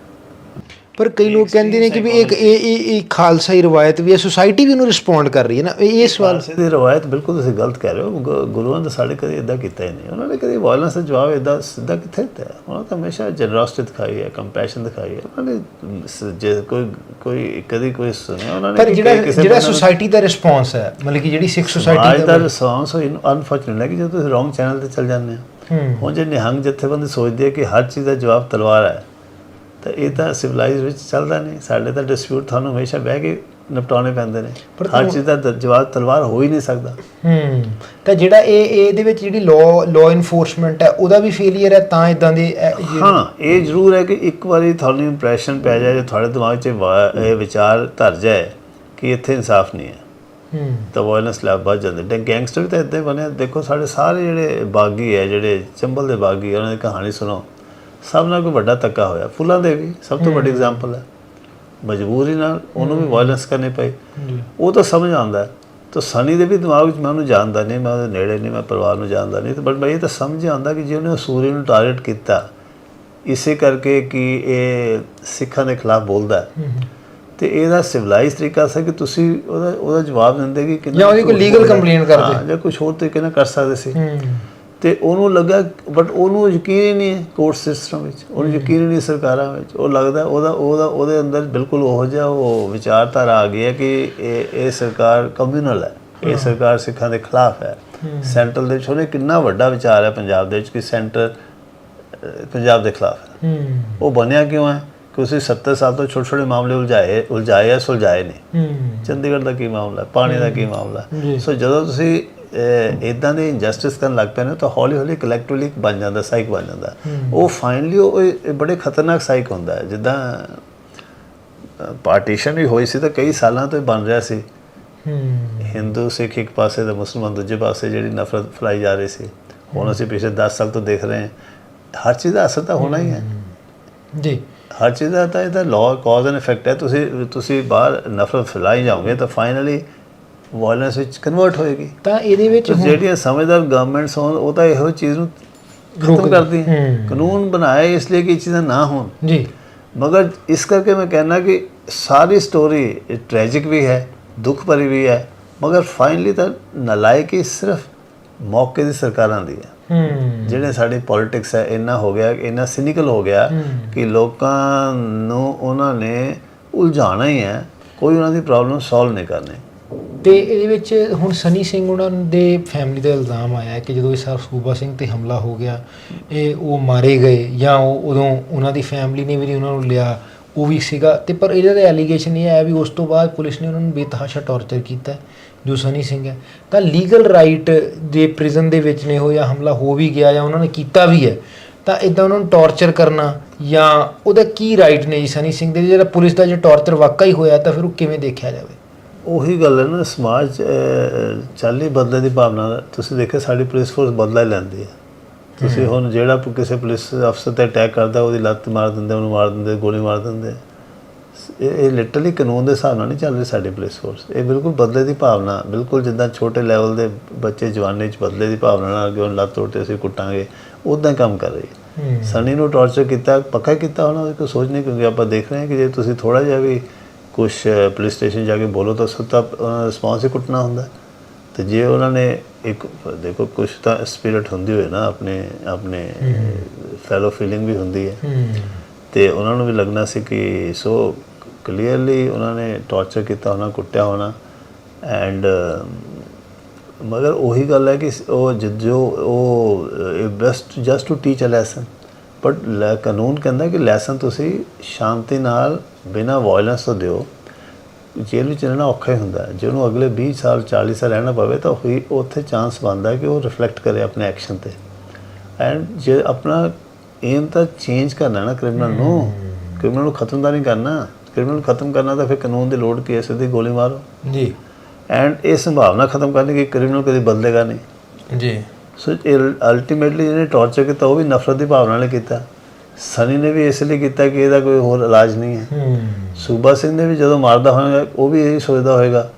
ਪਰ ਕਈ ਲੋਕ ਕਹਿੰਦੇ ਨੇ ਕਿ ਵੀ ਇੱਕ ਇਹ ਇਹ ਇਹ ਖਾਲਸਾਈ ਰਵਾਇਤ ਵੀ ਹੈ ਸੁਸਾਇਟੀ ਵੀ ਉਹਨੂੰ ਰਿਸਪੌਂਡ ਕਰ ਰਹੀ ਹੈ ਨਾ। ਇਹ ਸਵਾਲ ਖਾਲਸੇ ਦੀ ਰਵਾਇਤ ਬਿਲਕੁਲ ਤੁਸੀਂ ਗਲਤ ਕਹਿ ਰਹੇ ਹੋ। ਗੁਰੂਆਂ ਦਾ ਸਾਡੇ ਕਦੇ ਇਦਾਂ ਕੀਤਾ ਹੀ ਨਹੀਂ। ਉਹਨਾਂ ਨੇ ਕਦੇ ਵਾਇਲੈਂਸ ਦਾ ਜਵਾਬ ਇਦਾਂ ਸਿੱਧਾ ਕਿੱਥੇ ਦਿੱਤਾ? ਉਹਨਾਂ ਤਾਂ ਹਮੇਸ਼ਾ ਜਨਰੋਸਿਟੀ ਦਿਖਾਈ ਹੈ ਕੰਪੈਸ਼ਨ ਦਿਖਾਈ ਹੈ। ਉਹਨਾਂ ਨੇ ਸ- ਜੇ ਕੋਈ ਕੋਈ ਕਦੀ ਕੋਈ ਸੁਣਿਆ ਉਹਨਾਂ ਨੇ ਪਰ ਜਿਹੜਾ ਜਿਹੜਾ ਸੁਸਾਇਟੀ ਦਾ ਰਿਸਪੌਂਸ ਹੈ ਮਤਲਬ ਕਿ ਜਿਹੜੀ ਸਿੱਖ ਸੁਸਾਇਟੀ ਦਾ ਰਿਸਪੌਂਸ ਹੋਈ ਅਨਫੋਰਚੂਨੇਟ ਹੈ ਕਿ ਜਦੋਂ ਤੁਸੀਂ ਰੋਂਗ ਚੈਨਲ ਤੇ ਚੱਲ ਜਾਂਦੇ ਹੋ। ਹੂੰ। ਹੁਣ ਜੇ ਨਿਹੰਗ ਜਥੇਬੰਦੀ ਸੋਚਦੀ ਕਿ ਹਰ ਚੀਜ਼ ਦਾ ਜਵਾਬ ਤਲਵਾਰ ਹੈ ਤਾਂ ਇਹ ਤਾਂ ਸਿਵਲਾਈਜ਼ ਵਿੱਚ ਚੱਲਦਾ ਨਹੀਂ। ਸਾਡੇ ਤਾਂ ਡਿਸਪਿਊਟ ਤੁਹਾਨੂੰ ਹਮੇਸ਼ਾ ਬਹਿ ਕੇ ਨਿਪਟਾਉਣੇ ਪੈਂਦੇ ਨੇ। ਪਰ ਹਰ ਚੀਜ਼ ਦਾ ਜਵਾਬ ਤਲਵਾਰ ਹੋ ਹੀ ਨਹੀਂ ਸਕਦਾ। ਹੂੰ। ਤਾਂ ਜਿਹੜਾ ਇਹ ਇਹ ਇਹਦੇ ਵਿੱਚ ਜਿਹੜੀ ਲਾਅ ਲਾਅ ਇਨਫੋਰਸਮੈਂਟ ਹੈ ਉਹਦਾ ਵੀ ਫੇਲਿਅਰ ਹੈ ਤਾਂ ਇਦਾਂ ਦੇ ਹਾਂ ਇਹ ਜ਼ਰੂਰ ਹੈ ਕਿ ਇੱਕ ਵਾਰੀ ਤੁਹਾਨੂੰ ਇੰਪ੍ਰੈਸ਼ਨ ਪੈ ਜਾਏ ਜੇ ਤੁਹਾਡੇ ਦਿਮਾਗ 'ਚ ਇਹ ਵਿਚਾਰ ਧਰ ਜਾਏ ਕਿ ਇੱਥੇ ਇਨਸਾਫ ਨਹੀਂ ਹੈ। ਹੂੰ। ਤਾਂ ਵਾਇਲੈਂਸ ਲੈਬ ਵੱਧ ਜਾਂਦੇ ਤੇ ਗੈਂਗਸਟਰ ਵੀ ਤਾਂ ਇਦਾਂ ਬਣੇ। ਦੇਖੋ ਸਾਡੇ ਸਾਰੇ ਜਿਹੜੇ ਬਾਗੀ ਹੈ ਜਿਹੜੇ ਚੰਬਲ ਦੇ ਬਾਗੀ ਉਹਨਾਂ ਦੀ ਕਹਾਣੀ ਸੁਣੋ। ਸਭ ਨਾਲ ਕੋਈ ਵੱਡਾ ਤੱਕਾ ਹੋਇਆ। ਫੁੱਲਾਂ ਦੇ ਵੀ ਸਭ ਤੋਂ ਵੱਡੀ ਐਗਜ਼ਾਮਪਲ ਹੈ। ਮਜਬੂਰੀ ਨਾਲ ਉਹਨੂੰ ਵੀ ਵਾਇਲੈਂਸ ਕਰਨੀ ਜੀ। ਉਹ ਤਾਂ ਸਮਝ ਆਉਂਦਾ। ਤਾਂ ਸਨੀ ਦੇ ਵੀ ਦਿਮਾਗ ਵਿੱਚ ਮੈਂ ਉਹਨੂੰ ਜਾਣਦਾ ਨਹੀਂ ਮੈਂ ਉਹਦੇ ਨੇੜੇ ਨਹੀਂ ਮੈਂ ਪਰਿਵਾਰ ਨੂੰ ਜਾਣਦਾ ਨਹੀਂ। ਤੇ ਬਟ ਮੈਂ ਇਹ ਤਾਂ ਸਮਝ ਆਉਂਦਾ ਕਿ ਜੇ ਉਹਨੇ ਸੂਰੀ ਨੂੰ ਟਾਰਗੇਟ ਕੀਤਾ ਇਸੇ ਕਰਕੇ ਕਿ ਇਹ ਸਿੱਖਾਂ ਦੇ ਖਿਲਾਫ ਬੋਲਦਾ। ਤੇ ਇਹਦਾ ਸਿਵਲਾਈਜ਼ ਤਰੀਕਾ ਸੀ ਕਿ ਤੁਸੀਂ ਉਹਦਾ ਉਹਦਾ ਜਵਾਬ ਦਿੰਦੇ ਕਿ ਕਿੰਨਾ ਜਾਂ ਉਹਦੀ ਕੋਈ ਬੋਲਿਆ। complaint ਕਰਦੇ। ਜਾਂ ਕੁਝ ਹੋਰ ਤਰੀਕੇ ਨਾਲ ਕਰ ਸਕਦੇ ਸੀ। ਤੇ ਉਹਨੂੰ ਲੱਗਾ ਬਟ ਉਹਨੂੰ ਯਕੀਨ ਹੀ ਨਹੀਂ ਕੋਰਟ ਸਿਸਟਮ ਵਿੱਚ ਉਹਨੂੰ ਯਕੀਨ ਹੀ ਨਹੀਂ ਸਰਕਾਰਾਂ ਵਿੱਚ। ਉਹ ਲੱਗਦਾ ਉਹਦਾ ਉਹਦਾ ਉਹਦੇ ਅੰਦਰ ਬਿਲਕੁਲ ਉਹ ਜਿਹਾ ਉਹ ਵਿਚਾਰਧਾਰਾ ਆ ਗਈ ਹੈ ਕਿ ਇਹ ਇਹ ਸਰਕਾਰ ਕਮਿਊਨਲ ਹੈ। ਇਹ ਸਰਕਾਰ ਸਿੱਖਾਂ ਦੇ ਖਿਲਾਫ ਹੈ। ਸੈਂਟਰਲ ਦੇ ਵਿੱਚ ਉਹਨੇ ਕਿੰਨਾ ਵੱਡਾ ਵਿਚਾਰ ਹੈ ਪੰਜਾਬ ਦੇ ਵਿੱਚ ਕਿ ਸੈਂਟਰ ਪੰਜਾਬ ਦੇ ਖਿਲਾਫ ਹੈ। ਉਹ ਬਣਿਆ ਕਿਉਂ ਹੈ? ਕਿ ਉਸੇ 70 ਸਾਲ ਤੋਂ ਛੋਟੇ ਛੋਟੇ ਮਾਮਲੇ ਉਲਝਾਏ ਉਲਝਾਏ ਆ ਸੁਲਝਾਏ ਨਹੀਂ। ਚੰਡੀਗੜ੍ਹ ਦਾ ਕੀ ਮਾਮਲਾ ਪਾਣੀ ਦਾ ਕੀ ਮਾਮਲਾ ਜੀ। ਸੋ ਜਦੋਂ ਤੁਸੀਂ ਇਦਾਂ ਦੇ ਇੰਜਸਟਿਸ ਕਰਨ ਲੱਗ ਨੇ ਤਾਂ ਹੌਲੀ ਹੌਲੀ ਕਲੈਕਟਿਵਲੀ ਬਣ ਜਾਂਦਾ ਸਾਈਕ ਬਣ ਜਾਂਦਾ। ਉਹ ਫਾਈਨਲੀ ਉਹ ਬੜੇ ਖਤਰਨਾਕ ਸਾਈਕ ਹੁੰਦਾ ਹੈ। ਜਿੱਦਾਂ ਪਾਰਟੀਸ਼ਨ ਵੀ ਹੋਈ ਸੀ ਤਾਂ ਕਈ ਸਾਲਾਂ ਤੋਂ ਬਣ ਰਿਹਾ ਸੀ। ਹਿੰਦੂ ਸਿੱਖ ਇੱਕ ਪਾਸੇ ਤੇ ਮੁਸਲਮਾਨ ਦੂਜੇ ਪਾਸੇ ਜਿਹੜੀ ਨਫ਼ਰਤ ਫੈਲਾਈ ਜਾ ਰਹੀ ਸੀ। ਹੁਣ ਅਸੀਂ ਪਿਛਲੇ 10 ਸਾਲ ਤੋਂ ਦੇਖ ਰਹੇ ਹਾਂ। ਹਰ ਚੀਜ਼ ਦਾ ਅਸਰ ਤਾਂ ਹੋਣਾ ਹੀ ਹੈ। ਜੀ। ਹਰ ਚੀਜ਼ ਦਾ ਤਾਂ ਇਹਦਾ ਲਾਅ ਕਾਜ਼ ਐਂਡ ਇਫੈਕਟ ਹੈ। ਤੁਸੀਂ ਤੁਸੀਂ ਬਾਹਰ ਨਫ਼ਰਤ ਫੈਲਾਈ ਜਾਓਗੇ ਤਾਂ ਫਾਈਨਲੀ ਵਾਇਲੈਂਸ ਵਿੱਚ ਕਨਵਰਟ ਹੋਏਗੀ। ਤਾਂ ਇਹਦੇ ਵਿੱਚ ਜਿਹੜੀਆਂ ਸਮਝਦਾਰ ਗਵਰਨਮੈਂਟਸ ਹੋਣ ਉਹ ਤਾਂ ਇਹੋ ਚੀਜ਼ ਨੂੰ ਖਤਮ ਕਰਦੀ ਹੂੰ। ਕਾਨੂੰਨ ਬਣਾਏ ਇਸ ਲਈ ਕਿ ਇਹ ਚੀਜ਼ਾਂ ਨਾ ਹੋਣ। ਜੀ। ਮਗਰ ਇਸ ਕਰਕੇ ਮੈਂ ਕਹਿਣਾ ਕਿ ਸਾਰੀ ਸਟੋਰੀ ਟ੍ਰੈਜਿਕ ਵੀ ਹੈ ਦੁੱਖ ਭਰੀ ਵੀ ਹੈ ਮਗਰ ਫਾਈਨਲੀ ਤਾਂ ਨਲਾਇਕੀ ਸਿਰਫ ਮੌਕੇ ਦੀ ਸਰਕਾਰਾਂ ਦੀ ਹੈ। ਹੂੰ। ਜਿਹੜੇ ਸਾਡੀ ਪੋਲਿਟਿਕਸ ਹੈ ਇੰਨਾ ਹੋ ਗਿਆ ਇੰਨਾ ਸਿਨਿਕਲ ਹੋ ਗਿਆ ਕਿ ਲੋਕਾਂ ਨੂੰ ਉਹਨਾਂ ਨੇ ਉਲਝਾਣਾ ਹੀ ਹੈ। ਕੋਈ ਉਹਨਾਂ ਦੀ ਪ੍ਰੋਬਲਮ ਸੋਲਵ ਨਹੀਂ ਕਰਨੀ। ਤੇ ਇਹਦੇ ਵਿੱਚ ਹੁਣ ਸਨੀ ਸਿੰਘ ਉਹਨਾਂ ਦੇ ਫੈਮਿਲੀ ਦਾ ਇਲਜ਼ਾਮ ਆਇਆ ਕਿ ਜਦੋਂ ਇਹ ਸਰ ਸੂਬਾ ਸਿੰਘ ਤੇ ਹਮਲਾ ਹੋ ਗਿਆ, ਇਹ ਉਹ ਮਾਰੇ ਗਏ ਜਾਂ ਉਹ ਉਦੋਂ ਉਹਨਾਂ ਦੀ ਫੈਮਿਲੀ ਨੇ ਵੀ ਨਹੀਂ ਉਹਨਾਂ ਨੂੰ ਲਿਆ, ਉਹ ਵੀ ਸੀਗਾ। ਤੇ ਪਰ ਇਹਦਾ ਤਾਂ ਐਲੀਗੇਸ਼ਨ ਇਹ ਹੈ ਵੀ ਉਸ ਤੋਂ ਬਾਅਦ ਪੁਲਿਸ ਨੇ ਉਹਨਾਂ ਨੂੰ ਬੇਤਹਾਸ਼ਾ ਟੌਰਚਰ ਕੀਤਾ, ਜੋ ਸਨੀ ਸਿੰਘ ਹੈ। ਤਾਂ ਲੀਗਲ ਰਾਈਟ ਜੇ ਪ੍ਰਿਜ਼ਨ ਦੇ ਵਿੱਚ ਨੇ ਉਹ ਜਾਂ ਹਮਲਾ ਹੋ ਵੀ ਗਿਆ ਜਾਂ ਉਹਨਾਂ ਨੇ ਕੀਤਾ ਵੀ ਹੈ, ਤਾਂ ਇਦਾਂ ਉਹਨਾਂ ਨੂੰ ਟੌਰਚਰ ਕਰਨਾ ਜਾਂ ਉਹਦਾ ਕੀ ਰਾਈਟ ਨੇ ਜੀ ਸਨੀ ਸਿੰਘ ਦੇ? ਜਿਹੜਾ ਪੁਲਿਸ ਦਾ ਜੇ ਟੌਰਚਰ ਵਾਕਈ ਹੋਇਆ ਤਾਂ ਫਿਰ ਉਹ ਕਿਵੇਂ ਦੇਖਿਆ ਜਾਵੇ? ਉਹੀ ਗੱਲ ਹੈ ਨਾ ਸਮਾਜ ਚੱਲ ਬਦਲੇ ਦੀ ਭਾਵਨਾ। ਤੁਸੀਂ ਦੇਖਿਆ ਸਾਡੀ ਪੁਲਿਸ ਫੋਰਸ ਬਦਲਾ ਹੀ ਲੈਂਦੀ ਹੈ। ਤੁਸੀਂ ਹੁਣ ਜਿਹੜਾ ਕਿਸੇ ਪੁਲਿਸ ਅਫਸਰ ਤੇ ਅਟੈਕ ਕਰਦਾ ਉਹਦੀ ਲੱਤ ਮਾਰ ਦਿੰਦੇ ਉਹਨੂੰ ਮਾਰ ਦਿੰਦੇ ਗੋਲੀ ਮਾਰ ਦਿੰਦੇ। ਇਹ ਇਹ ਲਿਟਰਲੀ ਕਾਨੂੰਨ ਦੇ ਹਿਸਾਬ ਨਾਲ ਨਹੀਂ ਚੱਲ ਰਹੀ ਸਾਡੀ ਪੁਲਿਸ ਫੋਰਸ ਇਹ ਬਿਲਕੁਲ ਬਦਲੇ ਦੀ ਭਾਵਨਾ ਬਿਲਕੁਲ ਜਿੱਦਾਂ ਛੋਟੇ ਲੈਵਲ ਦੇ ਬੱਚੇ ਜਵਾਨੀ 'ਚ ਬਦਲੇ ਦੀ ਭਾਵਨਾ ਨਾਲ ਕਿ ਉਹਨੂੰ ਲੱਤ ਤੋੜ ਤੇ ਅਸੀਂ ਕੁੱਟਾਂਗੇ ਉਦਾਂ ਕੰਮ ਕਰ ਰਹੀ ਸਨੀ ਨੂੰ ਟੌਰਚਰ ਕੀਤਾ ਪੱਕਾ ਕੀਤਾ ਉਹਨਾਂ ਦੀ ਕੋਈ ਸੋਚ ਨਹੀਂ ਕਿਉਂਕਿ ਆਪਾਂ ਦੇਖ ਰਹੇ ਹਾਂ ਕਿ ਜੇ ਤੁਸੀਂ ਥੋੜਾ ਜਿਹਾ ਵੀ ਕੁਝ ਪੁਲਿਸ ਸਟੇਸ਼ਨ ਜਾ ਕੇ ਬੋਲੋ ਤਾਂ ਸੁੱਤਾ ਉਹਨਾਂ ਰਿਸਪੌਂਸ ਹੀ ਕੁੱਟਣਾ ਹੁੰਦਾ। ਤੇ ਜੇ ਉਹਨਾਂ ਨੇ ਇੱਕ ਦੇਖੋ ਕੁਝ ਤਾਂ ਸਪਿਰਿਟ ਹੁੰਦੀ ਹੋਏ ਨਾ ਆਪਣੇ ਆਪਣੇ ਫੈਲੋ ਫੀਲਿੰਗ ਵੀ ਹੁੰਦੀ ਹੈ। ਤੇ ਉਹਨਾਂ ਨੂੰ ਵੀ ਲੱਗਣਾ ਸੀ ਕਿ ਸੋ ਕਲੀਅਰਲੀ ਉਹਨਾਂ ਨੇ ਟੌਰਚਰ ਕੀਤਾ ਹੋਣਾ ਕੁੱਟਿਆ ਹੋਣਾ। ਐਂਡ ਮਗਰ ਉਹੀ ਗੱਲ ਹੈ ਕਿ ਉਹ ਜ- ਜੋ ਉਹ best just to teach a lesson but ਕਾਨੂੰਨ ਕਹਿੰਦਾ ਕਿ ਲੈਸਨ ਤੁਸੀਂ ਸ਼ਾਂਤੀ ਨਾਲ ਬਿਨਾ ਵਾਇਲੈਂਸ ਤੋਂ ਦਿਓ। ਜੇਲ੍ਹ ਵਿੱਚ ਰਹਿਣਾ ਔਖਾ ਹੀ ਹੁੰਦਾ ਉਹਨੂੰ ਅਗਲੇ 20 ਸਾਲ 40 ਸਾਲ ਰਹਿਣਾ ਪਵੇ ਤਾਂ ਉਹੀ ਉੱਥੇ ਚਾਂਸ ਬਣਦਾ ਕਿ ਉਹ ਰਿਫਲੈਕਟ ਕਰੇ ਆਪਣੇ ਐਕਸ਼ਨ ਤੇ। ਐਂਡ ਜੇ ਆਪਣਾ ਏਮ ਤਾਂ ਚੇਂਜ ਕਰਨਾ ਨਾ ਕ੍ਰਿਮੀਨਲ ਨੂੰ ਕ੍ਰਿਮੀਨਲ ਨੂੰ ਖਤਮ ਤਾਂ ਨਹੀਂ ਕਰਨਾ। ਕ੍ਰਿਮੀਨਲ ਨੂੰ ਖਤਮ ਕਰਨਾ ਤਾਂ ਫਿਰ ਕਾਨੂੰਨ ਦੀ ਲੋੜ ਕੀ ਸਿੱਧੀ ਗੋਲੀ ਮਾਰੋ। ਜੀ। ਐਂਡ ਇਹ ਸੰਭਾਵਨਾ ਖਤਮ ਕਰਨੀ ਕਿ ਕ੍ਰਿਮੀਨਲ ਕਦੇ ਬਦਲੇਗਾ ਨਹੀਂ। ਜੀ। ਸੋ ਅਲਟੀਮੇਟਲੀ ਜਿਹਨੇ ਟੌਰਚਰ ਕੀਤਾ ਉਹ ਵੀ ਨਫ਼ਰਤ ਦੀ ਭਾਵਨਾ ਨਾਲ ਕੀਤਾ। ਸਨੀ ਨੇ ਵੀ ਇਸ ਲਈ ਕੀਤਾ ਕਿ ਇਹਦਾ ਕੋਈ ਹੋਰ ਇਲਾਜ ਨਹੀਂ ਹੈ। ਹੂੰ। ਸੂਬਾ ਸਿੰਘ ਨੇ ਵੀ ਜਦੋਂ ਮਾਰਦਾ ਹੋਵੇਗਾ ਉਹ ਵੀ ਇਹੀ ਸੋਚਦਾ ਹੋਵੇਗਾ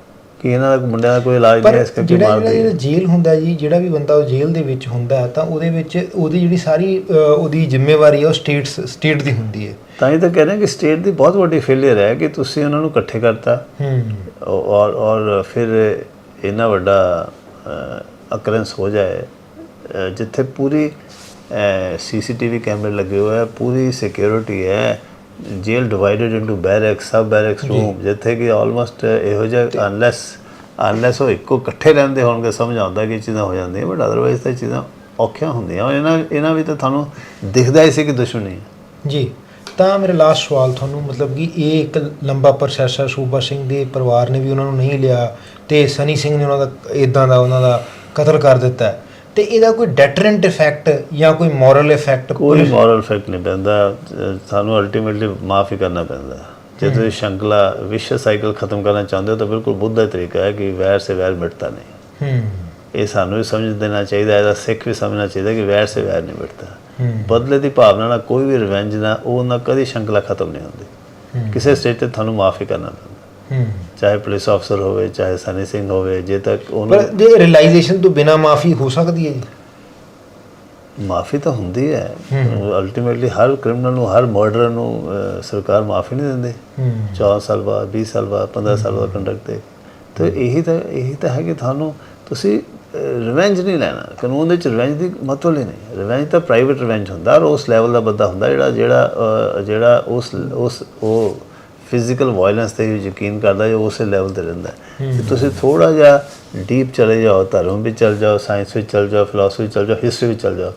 ਕਿ ਇਹਨਾਂ ਦਾ ਮੁੰਡਿਆਂ ਦਾ ਕੋਈ ਇਲਾਜ ਨਹੀਂ ਹੈ ਇਸ ਕਰਕੇ ਜਿਹੜਾ ਮਾਰ ਜਿਹੜਾ ਜੇਲ੍ਹ ਹੁੰਦਾ ਜੀ ਜਿਹੜਾ ਵੀ ਬੰਦਾ ਉਹ ਜੇਲ੍ਹ ਦੇ ਵਿੱਚ ਹੁੰਦਾ ਤਾਂ ਉਹਦੇ ਵਿੱਚ ਉਹਦੀ ਜਿਹੜੀ ਸਾਰੀ ਉਹਦੀ ਜ਼ਿੰਮੇਵਾਰੀ ਹੈ ਉਹ ਸਟੇਟ ਸਟੇਟ ਦੀ ਹੁੰਦੀ ਹੈ। ਤਾਂ ਹੀ ਤਾਂ ਕਹਿ ਰਹੇ ਕਿ ਸਟੇਟ ਦੀ ਬਹੁਤ ਵੱਡੀ ਫੇਲਿਅਰ ਹੈ ਕਿ ਤੁਸੀਂ ਉਹਨਾਂ ਨੂੰ ਇਕੱਠੇ ਕਰਤਾ। ਹੂੰ। ਔਰ ਔਰ ਫਿਰ ਇੰਨਾ ਵੱਡਾ ਅਕਰੈਂਸ ਹੋ ਜਾਏ ਜਿੱਥੇ ਪੂਰੀ ਸੀਸੀਟੀਵੀ ਕੈਮਰੇ ਲੱਗੇ ਹੋਏ ਹੈ ਪੂਰੀ ਸਿਕਿਉਰਿਟੀ ਹੈ। Jail divided into barracks sub barracks room ਜਿੱਥੇ ਕਿ ਆਲਮੋਸਟ ਇਹੋ ਜਿਹਾ ਅਨਲੈਸ ਅਨਲੈਸ ਉਹ ਇੱਕੋ ਇਕੱਠੇ ਰਹਿੰਦੇ ਹੋਣਗੇ ਸਮਝ ਆਉਂਦਾ ਕਿ ਚੀਜ਼ਾਂ ਹੋ ਜਾਂਦੀਆਂ ਬਟ ਅਦਰਵਾਈਜ਼ ਤਾਂ ਚੀਜ਼ਾਂ ਔਖੀਆਂ ਹੁੰਦੀਆਂ। ਔਰ ਇਹਨਾਂ ਇਹਨਾਂ ਵੀ ਤਾਂ ਤੁਹਾਨੂੰ ਦਿਖਦਾ ਹੀ ਸੀ ਕਿ ਦੁਸ਼ਮਣੀ ਹੈ। ਜੀ। ਤਾਂ ਮੇਰੇ ਲਾਸਟ ਸਵਾਲ ਤੁਹਾਨੂੰ ਮਤਲਬ ਕਿ ਇਹ ਇੱਕ ਲੰਬਾ ਪ੍ਰੋਸੈਸ ਹੈ ਸੂਬਾ ਸਿੰਘ ਦੇ ਪਰਿਵਾਰ ਨੇ ਵੀ ਉਹਨਾਂ ਨੂੰ ਨਹੀਂ ਲਿਆ ਤੇ ਸਨੀ ਸਿੰਘ ਨੇ ਉਹਨਾਂ ਦਾ ਇਦਾਂ ਦਾ ਉਹਨਾਂ ਦਾ ਕਤਲ ਕਰ ਦਿੱਤਾ। ਤੇ ਇਹਦਾ ਕੋਈ ਡੈਟਰੈਂਟ ਇਫੈਕਟ ਜਾਂ ਕੋਈ ਮੋਰਲ ਇਫੈਕਟ ਕੋਈ ਮੋਰਲ ਇਫੈਕਟ ਨਹੀਂ ਪੈਂਦਾ। ਸਾਨੂੰ ਅਲਟੀਮੇਟਲੀ ਮਾਫ ਹੀ ਕਰਨਾ ਪੈਂਦਾ। ਜੇ ਤੁਸੀਂ ਸ਼ੰਕਲਾ ਵਿਸ਼ਵ ਸਾਈਕਲ ਖਤਮ ਕਰਨਾ ਚਾਹੁੰਦੇ ਹੋ ਤਾਂ ਬਿਲਕੁਲ ਬੁੱਧ ਦਾ ਤਰੀਕਾ ਹੈ ਕਿ ਵੈਰ ਸੇ ਵੈਰ ਮਿਟਦਾ ਨਹੀਂ। ਹੂੰ। ਇਹ ਸਾਨੂੰ ਵੀ ਸਮਝ ਦੇਣਾ ਚਾਹੀਦਾ ਹੈ ਇਹਦਾ ਸਿੱਖ ਵੀ ਸਮਝਣਾ ਚਾਹੀਦਾ ਕਿ ਵੈਰ ਸੇ ਵੈਰ ਨਹੀਂ ਮਿਟਦਾ। ਹੂੰ। ਬਦਲੇ ਦੀ ਭਾਵਨਾ ਨਾਲ ਕੋਈ ਵੀ ਰਿਵੈਂਜ ਨਾ ਉਹ ਨਾ ਕਦੀ ਸ਼ੰਕਲਾ ਖਤਮ ਨਹੀਂ ਹੁੰਦੀ। ਕਿਸੇ ਸਟੇਜ ਤੇ ਤੁਹਾਨੂੰ ਮਾਫ ਕਰਨਾ ਪੈਂਦਾ। ਚਾਹੇ ਪੁਲਿਸ ਅਫਸਰ ਹੋਵੇ ਚਾਹੇ ਸਨੀ ਸਿੰਘ ਹੋਵੇ ਜੇ ਤੱਕ ਪਰ ਉਹਨੂੰ ਜੇ ਰਿਅਲਾਈਜੇਸ਼ਨ ਤੋਂ ਬਿਨਾ ਮਾਫੀ ਹੋ ਸਕਦੀ ਹੈ ਜੀ? ਮਾਫੀ ਤਾਂ ਹੁੰਦੀ ਹੈ। ਅਲਟੀਮੇਟਲੀ ਹਰ ਕ੍ਰਿਮੀਨਲ ਨੂੰ ਹਰ ਮਰਡਰ ਨੂੰ ਸਰਕਾਰ ਮਾਫੀ ਨਹੀਂ ਦਿੰਦੀ। ਹੂੰ। 14 ਸਾਲ ਬਾਅਦ 20 ਸਾਲ ਬਾਅਦ 15 ਸਾਲ ਬਾਅਦ ਕੰਡਕਟ ਤੇ। ਤੇ ਇਹੀ ਤਾਂ ਇਹੀ ਤਾਂ ਹੈ ਕਿ ਤੁਹਾਨੂੰ ਤੁਸੀਂ ਰਿਵੈਂਜ ਨਹੀਂ ਲੈਣਾ। ਕਾਨੂੰਨ ਦੇ ਚ ਰਿਵੈਂਜ ਦੀ ਮਤਲਬ ਹੀ ਨਹੀਂ। ਰਿਵੈਂਜ ਤਾਂ ਪ੍ਰਾਈਵੇਟ ਰਿਵੈਂਜ ਹੁੰਦਾ। ਔਰ ਉਸ ਲੈਵਲ ਦਾ ਬੰਦਾ ਹੁੰਦਾ ਜਿਹੜਾ ਜਿਹੜਾ ਜਿਹੜਾ ਉਸ ਉਸ ਉਹ ਫਿਜ਼ੀਕਲ ਵਾਇਲੈਂਸ ਤੇ ਯਕੀਨ ਕਰਦਾ ਜੋ ਉਸੇ ਲੈਵਲ ਤੇ ਰਹਿੰਦਾ। ਤੇ ਤੁਸੀਂ ਥੋੜਾ ਜਿਹਾ ਡੀਪ ਚਲੇ ਜਾਓ ਧਰਮ ਵਿੱਚ ਚਲ ਜਾਓ ਸਾਇੰਸ ਵਿੱਚ ਚਲ ਜਾਓ ਫਿਲਾਸਫੀ ਵਿੱਚ ਚਲ ਜਾਓ ਹਿਸਟਰੀ ਵਿੱਚ ਚਲ ਜਾਓ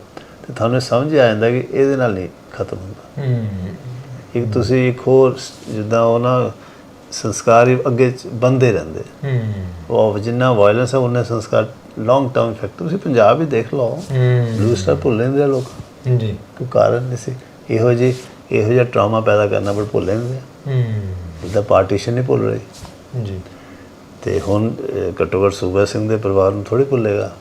ਤੇ ਤੁਹਾਨੂੰ ਸਮਝ ਆ ਜਾਂਦਾ ਕਿ ਇਹਦੇ ਨਾਲ ਨਹੀਂ ਖਤਮ ਹੁੰਦਾ। ਇੱਕ ਤੁਸੀਂ ਇੱਕ ਹੋਰ ਜਿੱਦਾਂ ਉਹ ਨਾ ਸੰਸਕਾਰ ਹੀ ਅੱਗੇ ਬੰਦੇ ਰਹਿੰਦੇ। ਉਹ ਜਿੰਨਾ ਵਾਇਲੈਂਸ ਹੈ ਉਹਨੇ ਸੰਸਕਾਰ ਲੌਂਗ ਟਰਮ ਇਫੈਕਟ ਤੁਸੀਂ ਪੰਜਾਬ ਹੀ ਦੇਖ ਲਓ। ਬਲੂ ਸਟਾਰ ਭੁੱਲ ਲੈਂਦੇ ਲੋਕ। ਜੀ ਕੋਈ ਕਾਰਨ ਨਹੀਂ ਸੀ। ਇਹੋ ਜਿਹੀ ਇਹੋ ਜਿਹਾ ਟਰਾਮਾ ਪੈਦਾ ਕਰਨਾ ਪਰ ਭੁੱਲ ਆ। ਹੂੰ। ਜਿੱਦਾਂ ਪਾਰਟੀਸ਼ਨ ਨਹੀਂ ਭੁੱਲ ਰਹੀ। ਜੀ। ਤੇ ਹੁਣ ਘੱਟ ਸੂਬਾ ਸਿੰਘ ਦੇ ਪਰਿਵਾਰ ਨੂੰ ਥੋੜੀ ਭੁੱਲੇਗਾ।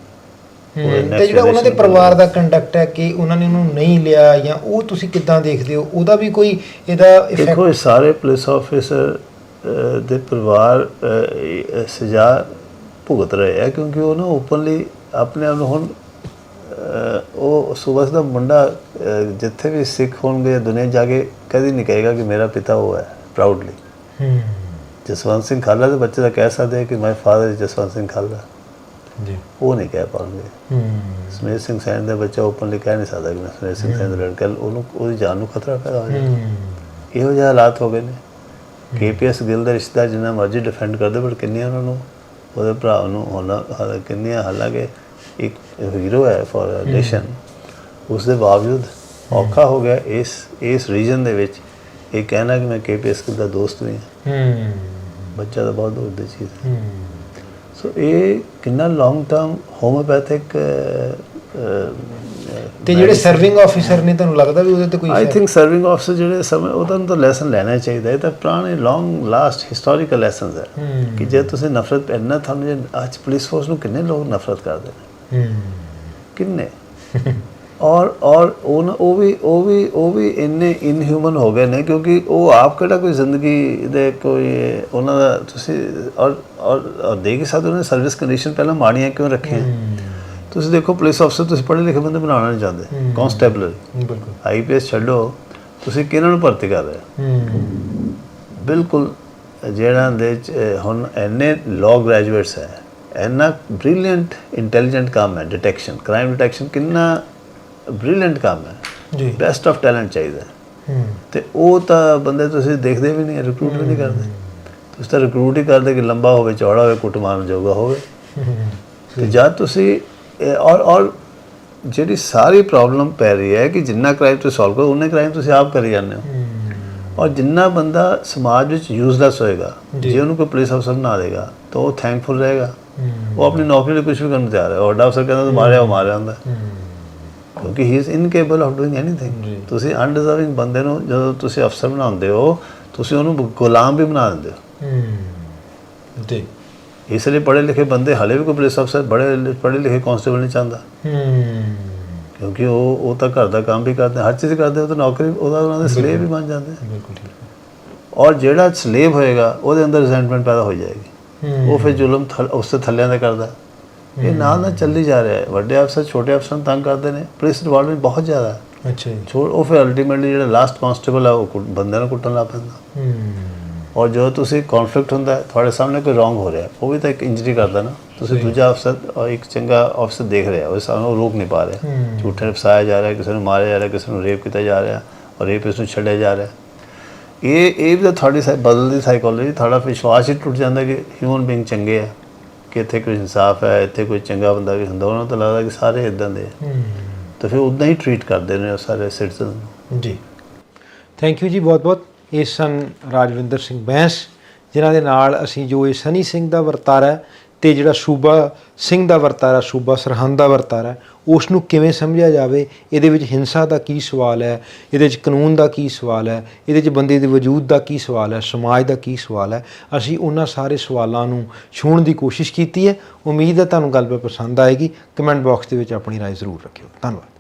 ਤੇ ਜਿਹੜਾ ਉਹਨਾਂ ਦੇ ਪਰਿਵਾਰ ਦਾ ਕੰਡਕਟ ਹੈ ਕਿ ਉਹਨਾਂ ਨੇ ਉਹਨੂੰ ਨਹੀਂ ਲਿਆ ਜਾਂ ਉਹ ਤੁਸੀਂ ਕਿੱਦਾਂ ਦੇਖਦੇ ਹੋ? ਉਹਦਾ ਵੀ ਕੋਈ ਇਹਦਾ ਇਫੈਕਟ ਦੇਖੋ ਇਹ ਸਾਰੇ ਪੁਲਿਸ ਆਫੀਸਰ ਦੇ ਪਰਿਵਾਰ ਸਜ਼ਾ ਭੁਗਤ ਰਹੇ ਆ ਕਿਉਂਕਿ ਉਹ ਨਾ ਓਪਨਲੀ ਆਪਣੇ ਆਪ ਨੂੰ ਹੁਣ ਉਹ ਸੁਭਾਸ਼ ਦਾ ਮੁੰਡਾ ਜਿੱਥੇ ਵੀ ਸਿੱਖ ਹੋਣਗੇ ਦੁਨੀਆ 'ਚ ਜਾ ਕੇ ਕਦੀ ਨਹੀਂ ਕਹੇਗਾ ਕਿ ਮੇਰਾ ਪਿਤਾ ਉਹ ਹੈ ਪ੍ਰਾਊਡਲੀ ਹੂੰ। ਜਸਵੰਤ ਸਿੰਘ ਖਾਲੜਾ ਦੇ ਬੱਚੇ ਤਾਂ ਕਹਿ ਸਕਦੇ ਕਿ my father is Jaswant Singh Khalra. ਜੀ। ਉਹ ਨਹੀਂ ਕਹਿ ਪਾਉਂਗੇ ਹੂੰ। ਸਮੇਤ ਸਿੰਘ ਸੈਨ ਦਾ ਬੱਚਾ ਓਪਨਲੀ ਕਹਿ ਨਹੀਂ ਸਕਦਾ ਕਿ ਮੈਂ ਸਮੇਤ ਸਿੰਘ ਸੈਨ ਦਾ ਲੜਕਾ ਉਹਨੂੰ ਉਹਦੀ ਜਾਨ ਨੂੰ ਖਤਰਾ ਪੈਦਾ ਹੋ ਹੂੰ। ਇਹੋ ਜਿਹੇ ਹਾਲਾਤ ਹੋ ਗਏ ਨੇ। ਕੇਪੀਐਸ ਗਿੱਲ ਦਾ ਰਿਸ਼ਤਾ ਜਿੰਨਾ ਮਰਜ਼ੀ ਡਿਫੈਂਡ ਕਰਦੇ ਪਰ ਕਿੰਨੀਆਂ ਉਹਨਾਂ ਨੂੰ ਉਹਦੇ ਭਰਾ ਨੂੰ ਹੋਣਾ ਕਿੰਨੀਆਂ ਹਾਲਾਂਕਿ ਇੱਕ ਹੀਰੋ ਹੈ ਫॉर ਨੇਸ਼ਨ ਉਸ ਦੇ ਬਾਵਜੂਦ ਔਖਾ ਹੋ ਗਿਆ ਇਸ ਇਸ ਰੀਜਨ ਦੇ ਵਿੱਚ। ਇਹ ਕਹਿਣਾ ਕਿ ਮੈਂ ਕੇਪੀਐਸ ਦਾ ਦੋਸਤ ਨਹੀਂ ਹਾਂ। ਬੱਚਾ ਤਾਂ ਬਹੁਤ ਦੂਰ ਦੀ ਚੀਜ਼ ਹੈ। ਸੋ ਇਹ ਕਿੰਨਾ ਲੌਂਗ ਟਰਮ ਹੋਮੋਪੈਥਿਕ ਤੇ ਜਿਹੜੇ ਸਰਵਿੰਗ ਆਫੀਸਰ ਨੇ ਤੁਹਾਨੂੰ ਲੱਗਦਾ ਵੀ ਉਹਦੇ ਤੇ ਕੋਈ ਆਈ ਥਿੰਕ ਸਰਵਿੰਗ ਆਫਸਰ ਜਿਹੜੇ ਸਮੇਂ ਉਹਨਾਂ ਨੂੰ ਤਾਂ ਲੈਸਨ ਲੈਣਾ ਚਾਹੀਦਾ। ਇਹ ਤਾਂ ਪੁਰਾਣੇ ਲੌਂਗ ਲਾਸਟ ਹਿਸਟੋਰੀਕਲ ਲੈਸਨਸ ਹੈ। ਕਿ ਜੇ ਤੁਸੀਂ ਨਫ਼ਰਤ ਇੰਨਾ ਤੁਹਾਨੂੰ ਅੱਜ ਪੁਲਿਸ ਫੋਰਸ ਨੂੰ ਕਿੰਨੇ ਲੋਕ ਨਫ਼ਰਤ ਕਰਦੇ ਨੇ? ਕਿੰਨੇ? ਔਰ ਔਰ ਉਹ ਨਾ- ਉਹ ਵੀ ਉਹ ਵੀ ਉਹ ਵੀ ਇੰਨੇ ਇਨਹਿਊਮਨ ਹੋ ਗਏ ਨੇ ਕਿਉਂਕਿ ਉਹ ਆਪ ਕਿਹੜਾ ਕੋਈ ਜ਼ਿੰਦਗੀ ਦੇ ਕੋਈ ਉਹਨਾਂ ਦਾ ਤੁਸੀਂ ਔਰ ਔਰ ਦੇਖ ਸਕਦੇ ਉਹਨਾਂ ਸਰਵਿਸ ਕੰਡੀਸ਼ਨ ਪਹਿਲਾਂ ਮਾੜੀਆਂ ਕਿਉਂ ਰੱਖੀਆਂ? ਤੁਸੀਂ ਦੇਖੋ ਪੁਲਿਸ ਅਫਸਰ ਤੁਸੀਂ ਪੜ੍ਹੇ ਲਿਖੇ ਬੰਦੇ ਬਣਾਉਣਾ ਨਹੀਂ ਚਾਹੁੰਦੇ ਕਨਸਟੇਬਲ ਬਿਲਕੁਲ। ਆਈਪੀਐਸ ਛੱਡੋ ਤੁਸੀਂ ਕਿਹਨਾਂ ਨੂੰ ਭਰਤੀ ਕਰ ਰਹੇ ਹੋ? ਬਿਲਕੁਲ ਜਿਹੜਾ ਦੇ ਹੁਣ ਐਨੇ ਲਾਅ ਗ੍ਰੈਜੂਏਟਸ ਹੈ ਐਨਾ ਬ੍ਰਿਲੀਅੰਟ ਇੰਟੈਲੀਜੈਂਟ ਕੰਮ ਹੈ ਡਿਟੈਕਸ਼ਨ ਕ੍ਰਾਈਮ ਡਿਟੈਕਸ਼ਨ ਕਿੰਨਾ ਬ੍ਰਿਲੀਅੰਟ ਕੰਮ ਹੈ। ਜੀ। ਬੈਸਟ ਆਫ ਟੈਲੈਂਟ ਚਾਹੀਦਾ ਤੇ ਉਹ ਤਾਂ ਬੰਦੇ ਤੁਸੀਂ ਦੇਖਦੇ ਵੀ ਨਹੀਂ ਰਿਕਰੂਟ ਵੀ ਨਹੀਂ ਕਰਦੇ। ਤੁਸੀਂ ਤਾਂ ਰਿਕਰੂਟ ਹੀ ਕਰਦੇ ਕਿ ਲੰਬਾ ਹੋਵੇ ਚੌੜਾ ਹੋਵੇ ਕੁੱਟ ਮਾਰਨ ਜੋਗਾ ਹੋਵੇ। ਤੇ ਜਦ ਤੁਸੀਂ ਔਰ ਔਰ ਜਿਹੜੀ ਸਾਰੀ ਪ੍ਰੋਬਲਮ ਪੈ ਰਹੀ ਹੈ ਕਿ ਜਿੰਨਾ ਕ੍ਰਾਈਮ ਤੁਸੀਂ ਸੋਲਵ ਕਰੋ ਉਹਨੇ ਕ੍ਰਾਈਮ ਤੁਸੀਂ ਆਪ ਕਰੀ ਜਾਂਦੇ ਹੋ। ਔਰ ਜਿੰਨਾ ਬੰਦਾ ਸਮਾਜ ਵਿੱਚ ਯੂਜ਼ਲੈਸ ਹੋਏਗਾ ਜੇ। ਉਹਨੂੰ ਕੋਈ ਪੁਲਿਸ ਅਫਸਰ ਬਣਾ ਦੇਗਾ ਤਾਂ ਉਹ ਥੈਂਕਫੁਲ ਰਹੇਗਾ। ਉਹ ਆਪਣੀ ਨੌਕਰੀ ਲਈ ਕੁਝ ਵੀ ਕਰਨ ਤਿਆਰ ਹੈ। ਔਰ ਅਫਸਰ ਕਹਿੰਦਾ ਤੂੰ ਮਾਰਿਆ ਉਹ ਮਾਰਿਆ ਹੁੰਦਾ ਕਿਉਂਕਿ he is incapable of doing anything ਤੁਸੀਂ ਅਨਡਿਜ਼ਰਵਿੰਗ ਬੰਦੇ ਨੂੰ ਜਦੋਂ ਤੁਸੀਂ ਅਫਸਰ ਬਣਾਉਂਦੇ ਹੋ ਤੁਸੀਂ ਉਹਨੂੰ ਗੁਲਾਮ ਵੀ ਬਣਾ ਦਿੰਦੇ ਹੋ। ਜੀ। ਇਸ ਲਈ ਪੜ੍ਹੇ ਲਿਖੇ ਬੰਦੇ ਹਲੇ ਵੀ ਕੋਈ ਪੁਲਿਸ ਅਫਸਰ ਬੜੇ ਪੜ੍ਹੇ ਲਿਖੇ ਕਾਂਸਟੇਬਲ ਨਹੀਂ ਚਾਹੁੰਦਾ। ਕਿਉਂਕਿ ਉਹ ਉਹ ਤਾਂ ਘਰ ਦਾ ਕੰਮ ਵੀ ਕਰਦੇ ਹਰ ਚੀਜ਼ ਕਰਦੇ ਉਹ ਤਾਂ ਨੌਕਰੀ ਉਹਦਾ ਉਹਨਾਂ ਦੇ ਸਲੇਵ ਵੀ ਬਣ ਜਾਂਦੇ ਬਿਲਕੁਲ ਠੀਕ ਔਰ ਜਿਹੜਾ ਸਲੇਵ ਹੋਏਗਾ ਉਹਦੇ ਅੰਦਰ ਰਿਜ਼ੈਂਟਮੈਂਟ ਪੈਦਾ ਹੋ ਜਾਏਗੀ। ਉਹ ਫਿਰ ਜ਼ੁਲਮ ਉਸ ਤੇ ਥੱਲਿਆਂ ਦਾ ਕਰਦਾ। ਇਹ ਨਾਲ ਨਾਲ ਚੱਲੀ ਜਾ ਰਿਹਾ ਹੈ। ਵੱਡੇ ਅਫਸਰ ਛੋਟੇ ਅਫਸਰਾਂ ਨੂੰ ਤੰਗ ਕਰਦੇ ਨੇ। ਪੁਲਿਸ ਇਨਵੋਲਵਮੈਂਟ ਬਹੁਤ ਜ਼ਿਆਦਾ ਹੈ। ਅੱਛਾ ਜੀ। ਉਹ ਫਿਰ ਅਲਟੀਮੇਟਲੀ ਜਿਹੜਾ ਲਾਸਟ ਕਾਂਸਟੇਬਲ ਹੈ ਉਹ ਬੰਦਿਆਂ ਨੂੰ ਕੁੱਟਣ ਲੱਗ ਪੈਂਦਾ। ਹੂੰ। ਔਰ ਜਦੋਂ ਤੁਸੀਂ ਕਨਫਲਿਕਟ ਹੁੰਦਾ ਤੁਹਾਡੇ ਸਾਹਮਣੇ ਕੋਈ ਰੋਂਗ ਹੋ ਰਿਹਾ ਉਹ ਵੀ ਤਾਂ ਇੱਕ ਇੰਜਰੀ ਕਰਦਾ ਨਾ। ਤੁਸੀਂ ਦੂਜਾ ਅਫਸਰ ਔਰ ਇੱਕ ਚੰਗਾ ਅਫਸਰ ਦੇਖ ਰਿਹਾ ਉਹ ਸਾਨੂੰ ਰੋਕ ਨਹੀਂ ਪਾ ਰਿਹਾ। ਝੂਠੇ ਫਸਾਇਆ ਜਾ ਰਿਹਾ ਕਿਸੇ ਨੂੰ ਮਾਰਿਆ ਜਾ ਰਿਹਾ ਕਿਸੇ ਨੂੰ ਰੇਪ ਕੀਤਾ ਜਾ ਰਿਹਾ ਔਰ ਰੇਪ ਇਸ ਨੂੰ ਛੱਡਿਆ ਜਾ ਰਿਹਾ। ਇਹ ਇਹ ਵੀ ਤਾਂ ਤੁਹਾਡੀ ਸਾਈ- ਬਦਲਦੀ ਸਾਈਕੋਲੋਜੀ ਤੁਹਾਡਾ ਵਿਸ਼ਵਾਸ ਹੀ ਟੁੱਟ ਜਾਂਦਾ ਕਿ ਹਿਊਮਨ ਬੀਇੰਗ ਚੰਗੇ ਆ ਕਿ ਇੱਥੇ ਕੋਈ ਇਨਸਾਫ ਹੈ ਇੱਥੇ ਕੋਈ ਚੰਗਾ ਬੰਦਾ ਵੀ ਹੁੰਦਾ ਉਹਨਾਂ ਨੂੰ ਤਾਂ ਲੱਗਦਾ ਕਿ ਸਾਰੇ ਇਦਾਂ ਦੇ ਤਾਂ ਫਿਰ ਉਦਾਂ ਹੀ ਟਰੀਟ ਕਰਦੇ ਨੇ ਸਾਰੇ ਸਿਟੀਜ਼ਨ ਨੂੰ। ਜੀ। ਥੈਂਕ ਯੂ ਜੀ ਬਹੁਤ ਬਹੁਤ। ਇਹ ਸਨ ਰਾਜਵਿੰਦਰ ਸਿੰਘ ਬੈਂਸ ਜਿਨ੍ਹਾਂ ਦੇ ਨਾਲ ਅਸੀਂ ਜੋ ਇਹ ਸਨੀ ਸਿੰਘ ਦਾ ਵਰਤਾਰਾ ਹੈ ਤੇ ਜਿਹੜਾ ਸੂਬਾ ਸਿੰਘ ਦਾ ਵਰਤਾਰਾ ਸੂਬਾ ਸਰਹੰਦ ਦਾ ਵਰਤਾਰਾ ਹੈ, ਉਸ ਨੂੰ ਕਿਵੇਂ ਸਮਝਿਆ ਜਾਵੇ ਇਹਦੇ ਵਿੱਚ ਹਿੰਸਾ ਦਾ ਕੀ ਸਵਾਲ ਹੈ ਇਹਦੇ ਵਿੱਚ ਕਾਨੂੰਨ ਦਾ ਕੀ ਸਵਾਲ ਹੈ ਇਹਦੇ ਵਿੱਚ ਬੰਦੇ ਦੇ ਵਜੂਦ ਦਾ ਕੀ ਸਵਾਲ ਹੈ ਸਮਾਜ ਦਾ ਕੀ ਸਵਾਲ ਹੈ ਅਸੀਂ ਉਹਨਾਂ ਸਾਰੇ ਸਵਾਲਾਂ ਨੂੰ ਛੂਹਣ ਦੀ ਕੋਸ਼ਿਸ਼ ਕੀਤੀ ਹੈ ਉਮੀਦ ਹੈ ਤੁਹਾਨੂੰ ਗੱਲਬਾਤ ਪਸੰਦ ਆਏਗੀ ਕਮੈਂਟ ਬਾਕਸ ਦੇ ਵਿੱਚ ਆਪਣੀ رائے ਜ਼ਰੂਰ ਰੱਖਿਓ ਧੰਨਵਾਦ